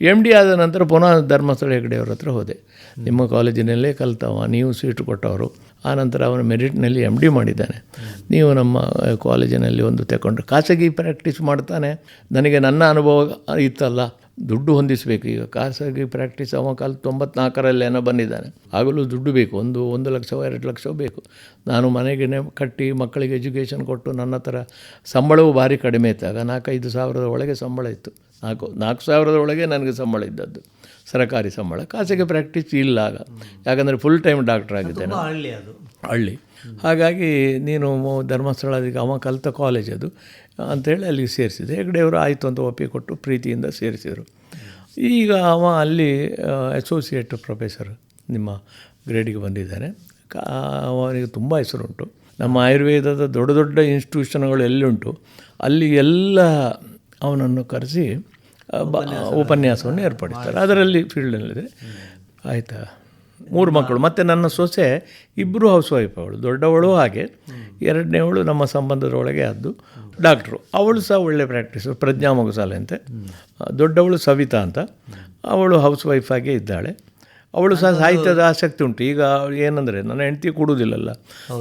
Speaker 3: ಎಂ ಡಿ ಆದ ನಂತರ ಪುನಃ ಧರ್ಮಸ್ಥಳ ಹೆಗಡೆಯವ್ರ ಹತ್ರ ಹೋದೆ. ನಿಮ್ಮ ಕಾಲೇಜಿನಲ್ಲೇ ಕಲ್ತವ, ನೀವು ಸೀಟು ಕೊಟ್ಟವರು. ಆನಂತರ ಅವನು ಮೆರಿಟ್ನಲ್ಲಿ ಎಂ ಡಿ ಮಾಡಿದ್ದಾನೆ. ನೀವು ನಮ್ಮ ಕಾಲೇಜಿನಲ್ಲಿ ಒಂದು ತಗೊಂಡ್ರೆ ಖಾಸಗಿ ಪ್ರಾಕ್ಟೀಸ್ ಮಾಡ್ತಾನೆ. ನನಗೆ ನನ್ನ ಅನುಭವ ಇತ್ತಲ್ಲ. ದುಡ್ಡು ಹೊಂದಿಸಬೇಕು. ಈಗ ಖಾಸಗಿ ಪ್ರಾಕ್ಟೀಸ್ ಅವ ಕಾಲ ತೊಂಬತ್ನಾಲ್ಕರಲ್ಲಿ ಏನೋ ಬಂದಿದ್ದಾನೆ. ಆಗಲೂ ದುಡ್ಡು ಬೇಕು. ಒಂದು ಒಂದು ಲಕ್ಷವೋ ಎರಡು ಲಕ್ಷವೋ ಬೇಕು. ನಾನು ಮನೆಗೆ ಕಟ್ಟಿ ಮಕ್ಕಳಿಗೆ ಎಜುಕೇಷನ್ ಕೊಟ್ಟು ನನ್ನ ಹತ್ರ ಸಂಬಳವೂ ಭಾರಿ ಕಡಿಮೆ ಇತ್ತು. ಆಗ ನಾಲ್ಕೈದು ಸಾವಿರದ ಒಳಗೆ ಸಂಬಳ ಇತ್ತು. ನಾಲ್ಕು ನಾಲ್ಕು ಸಾವಿರದ ಒಳಗೆ ನನಗೆ ಸಂಬಳ ಇದ್ದದ್ದು. ಸರಕಾರಿ ಸಂಬಳ. ಖಾಸಗಿ ಪ್ರಾಕ್ಟೀಸ್ ಇಲ್ಲ ಆಗ. ಯಾಕಂದರೆ ಫುಲ್ ಟೈಮ್ ಡಾಕ್ಟರ್ ಆಗಿದ್ದೇನೆ.
Speaker 2: ಹಳ್ಳಿ ಅದು.
Speaker 3: ಹಳ್ಳಿ. ಹಾಗಾಗಿ ನೀನು ಧರ್ಮಸ್ಥಳದಿಗೆ ಅವ ಕಲಿತ ಕಾಲೇಜ್ ಅದು. ಅಂಥೇಳಿ ಅಲ್ಲಿಗೆ ಸೇರಿಸಿದೆ. ಹೆಗ್ಡೆಯವರು ಆಯಿತು ಅಂತ ಒಪ್ಪಿಕೊಟ್ಟು ಪ್ರೀತಿಯಿಂದ ಸೇರಿಸಿದರು. ಈಗ ಅವ ಅಲ್ಲಿ ಅಸೋಸಿಯೇಟ್ ಪ್ರೊಫೆಸರ್ ನಿಮ್ಮ ಗ್ರೇಡಿಗೆ ಬಂದಿದ್ದಾನೆ ಅವನಿಗೆ ತುಂಬ ಹೆಸರುಂಟು. ನಮ್ಮ ಆಯುರ್ವೇದದ ದೊಡ್ಡ ದೊಡ್ಡ ಇನ್ಸ್ಟಿಟ್ಯೂಷನ್ಗಳು ಎಲ್ಲುಂಟು ಅಲ್ಲಿ ಎಲ್ಲ ಅವನನ್ನು ಕರೆಸಿ ಉಪನ್ಯಾಸವನ್ನು ಏರ್ಪಡಿಸ್ತಾರೆ. ಅದರಲ್ಲಿ ಫೀಲ್ಡಲ್ಲಿದೆ. ಆಯಿತಾ? ಮೂರು ಮಕ್ಕಳು. ಮತ್ತು ನನ್ನ ಸೊಸೆ ಇಬ್ಬರು ಹೌಸ್ ವೈಫ್ ಅವಳು. ದೊಡ್ಡವಳು ಹಾಗೆ. ಎರಡನೇವಳು ನಮ್ಮ ಸಂಬಂಧದೊಳಗೆ ಅದ್ದು. ಡಾಕ್ಟ್ರು. ಅವಳು ಸಹ ಒಳ್ಳೆ ಪ್ರಾಕ್ಟೀಸು ಪ್ರಜ್ಞಾ ಮಗುಸಾಲೆ ಅಂತೆ. ದೊಡ್ಡವಳು ಸವಿತಾ ಅಂತ. ಅವಳು ಹೌಸ್ ವೈಫ್ ಆಗೇ ಇದ್ದಾಳೆ. ಅವಳು ಸಹ ಸಾಹಿತ್ಯದ ಆಸಕ್ತಿ ಉಂಟು. ಈಗ ಏನಂದರೆ ನನ್ನ ಹೆಂಡತಿ ಕೊಡುವುದಿಲ್ಲಲ್ಲ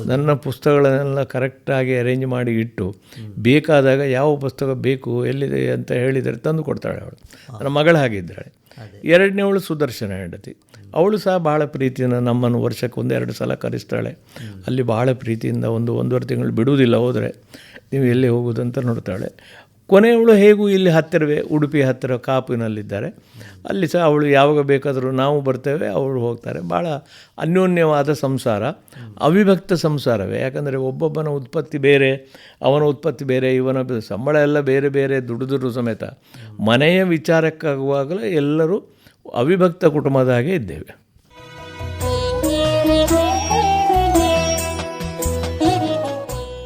Speaker 3: ನನ್ನ ಪುಸ್ತಕಗಳನ್ನೆಲ್ಲ ಕರೆಕ್ಟಾಗಿ ಅರೇಂಜ್ ಮಾಡಿ ಇಟ್ಟು ಬೇಕಾದಾಗ ಯಾವ ಪುಸ್ತಕ ಬೇಕು ಎಲ್ಲಿದೆ ಅಂತ ಹೇಳಿದರೆ ತಂದು ಕೊಡ್ತಾಳೆ ಅವಳು. ನನ್ನ ಮಗಳಾಗಿದ್ದಾಳೆ ಎರಡನೇ ಎರಡನೇವಳು ಸುದರ್ಶನ ಹೆಂಡತಿ. ಅವಳು ಸಹ ಭಾಳ ಪ್ರೀತಿಯಿಂದ ನಮ್ಮನ್ನು ವರ್ಷಕ್ಕೆ ಒಂದೆರಡು ಸಲ ಕರೆಸ್ತಾಳೆ. ಅಲ್ಲಿ ಭಾಳ ಪ್ರೀತಿಯಿಂದ ಒಂದು ಒಂದೂವರೆ ತಿಂಗಳು ಬಿಡುವುದಿಲ್ಲ, ಹೋದರೆ ನೀವು ಎಲ್ಲಿ ಹೋಗೋದಂತ ನೋಡ್ತಾಳೆ. ಕೊನೆಯವಳು ಹೇಗೂ ಇಲ್ಲಿ ಹತ್ತಿರವೇ, ಉಡುಪಿ ಹತ್ತಿರ ಕಾಪಿನಲ್ಲಿದ್ದಾರೆ ಅಲ್ಲಿ ಸಹ ಅವಳು ಯಾವಾಗ ಬೇಕಾದರೂ ನಾವು ಬರ್ತೇವೆ, ಅವಳು ಹೋಗ್ತಾರೆ. ಭಾಳ ಅನ್ಯೋನ್ಯವಾದ ಸಂಸಾರ, ಅವಿಭಕ್ತ ಸಂಸಾರವೇ. ಯಾಕಂದರೆ ಒಬ್ಬೊಬ್ಬನ ಉತ್ಪತ್ತಿ ಬೇರೆ, ಅವನ ಉತ್ಪತ್ತಿ ಬೇರೆ, ಇವನ ಸಂಬಳ ಎಲ್ಲ ಬೇರೆ ಬೇರೆ ದುಡಿದ್ರು ಸಮೇತ. ಮನೆಯ ವಿಚಾರಕ್ಕಾಗುವಾಗಲೇ ಎಲ್ಲರೂ ಅವಿಭಕ್ತ ಕುಟುಂಬದ ಹಾಗೆ ಇದ್ದೇವೆ.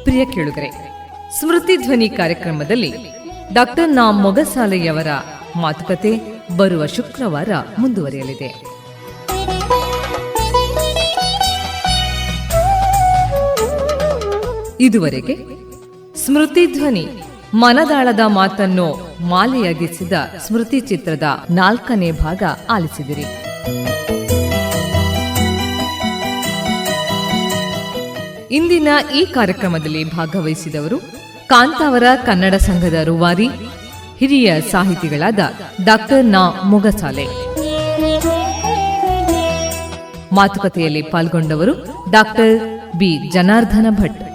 Speaker 1: ಪ್ರಿಯ ಕೇಳುಗರೆ, ಸ್ಮೃತಿ ಧ್ವನಿ ಕಾರ್ಯಕ್ರಮದಲ್ಲಿ ಡಾಕ್ಟರ್ ನಾ ಮೊಗಸಾಲೆಯವರ ಮಾತುಕತೆ ಬರುವ ಶುಕ್ರವಾರ ಮುಂದುವರಿಯಲಿದೆ. ಇದುವರೆಗೆ ಸ್ಮೃತಿ ಧ್ವನಿ ಮನದಾಳದ ಮಾತನ್ನು ಮಾಲೆಯಾಗಿಸಿದ ಸ್ಮೃತಿ ಚಿತ್ರದ ನಾಲ್ಕನೇ ಭಾಗ ಆಲಿಸಿದಿರಿ. ಇಂದಿನ ಈ ಕಾರ್ಯಕ್ರಮದಲ್ಲಿ ಭಾಗವಹಿಸಿದವರು ಕಾಂತಾವರ ಕನ್ನಡ ಸಂಘದ ರೂವಾರಿ, ಹಿರಿಯ ಸಾಹಿತಿಗಳಾದ ಡಾಕ್ಟರ್ ನಾ ಮೊಗಸಾಲೆ. ಮಾತುಕತೆಯಲ್ಲಿ ಪಾಲ್ಗೊಂಡವರು ಡಾಕ್ಟರ್ ಬಿ. ಜನಾರ್ದನ ಭಟ್.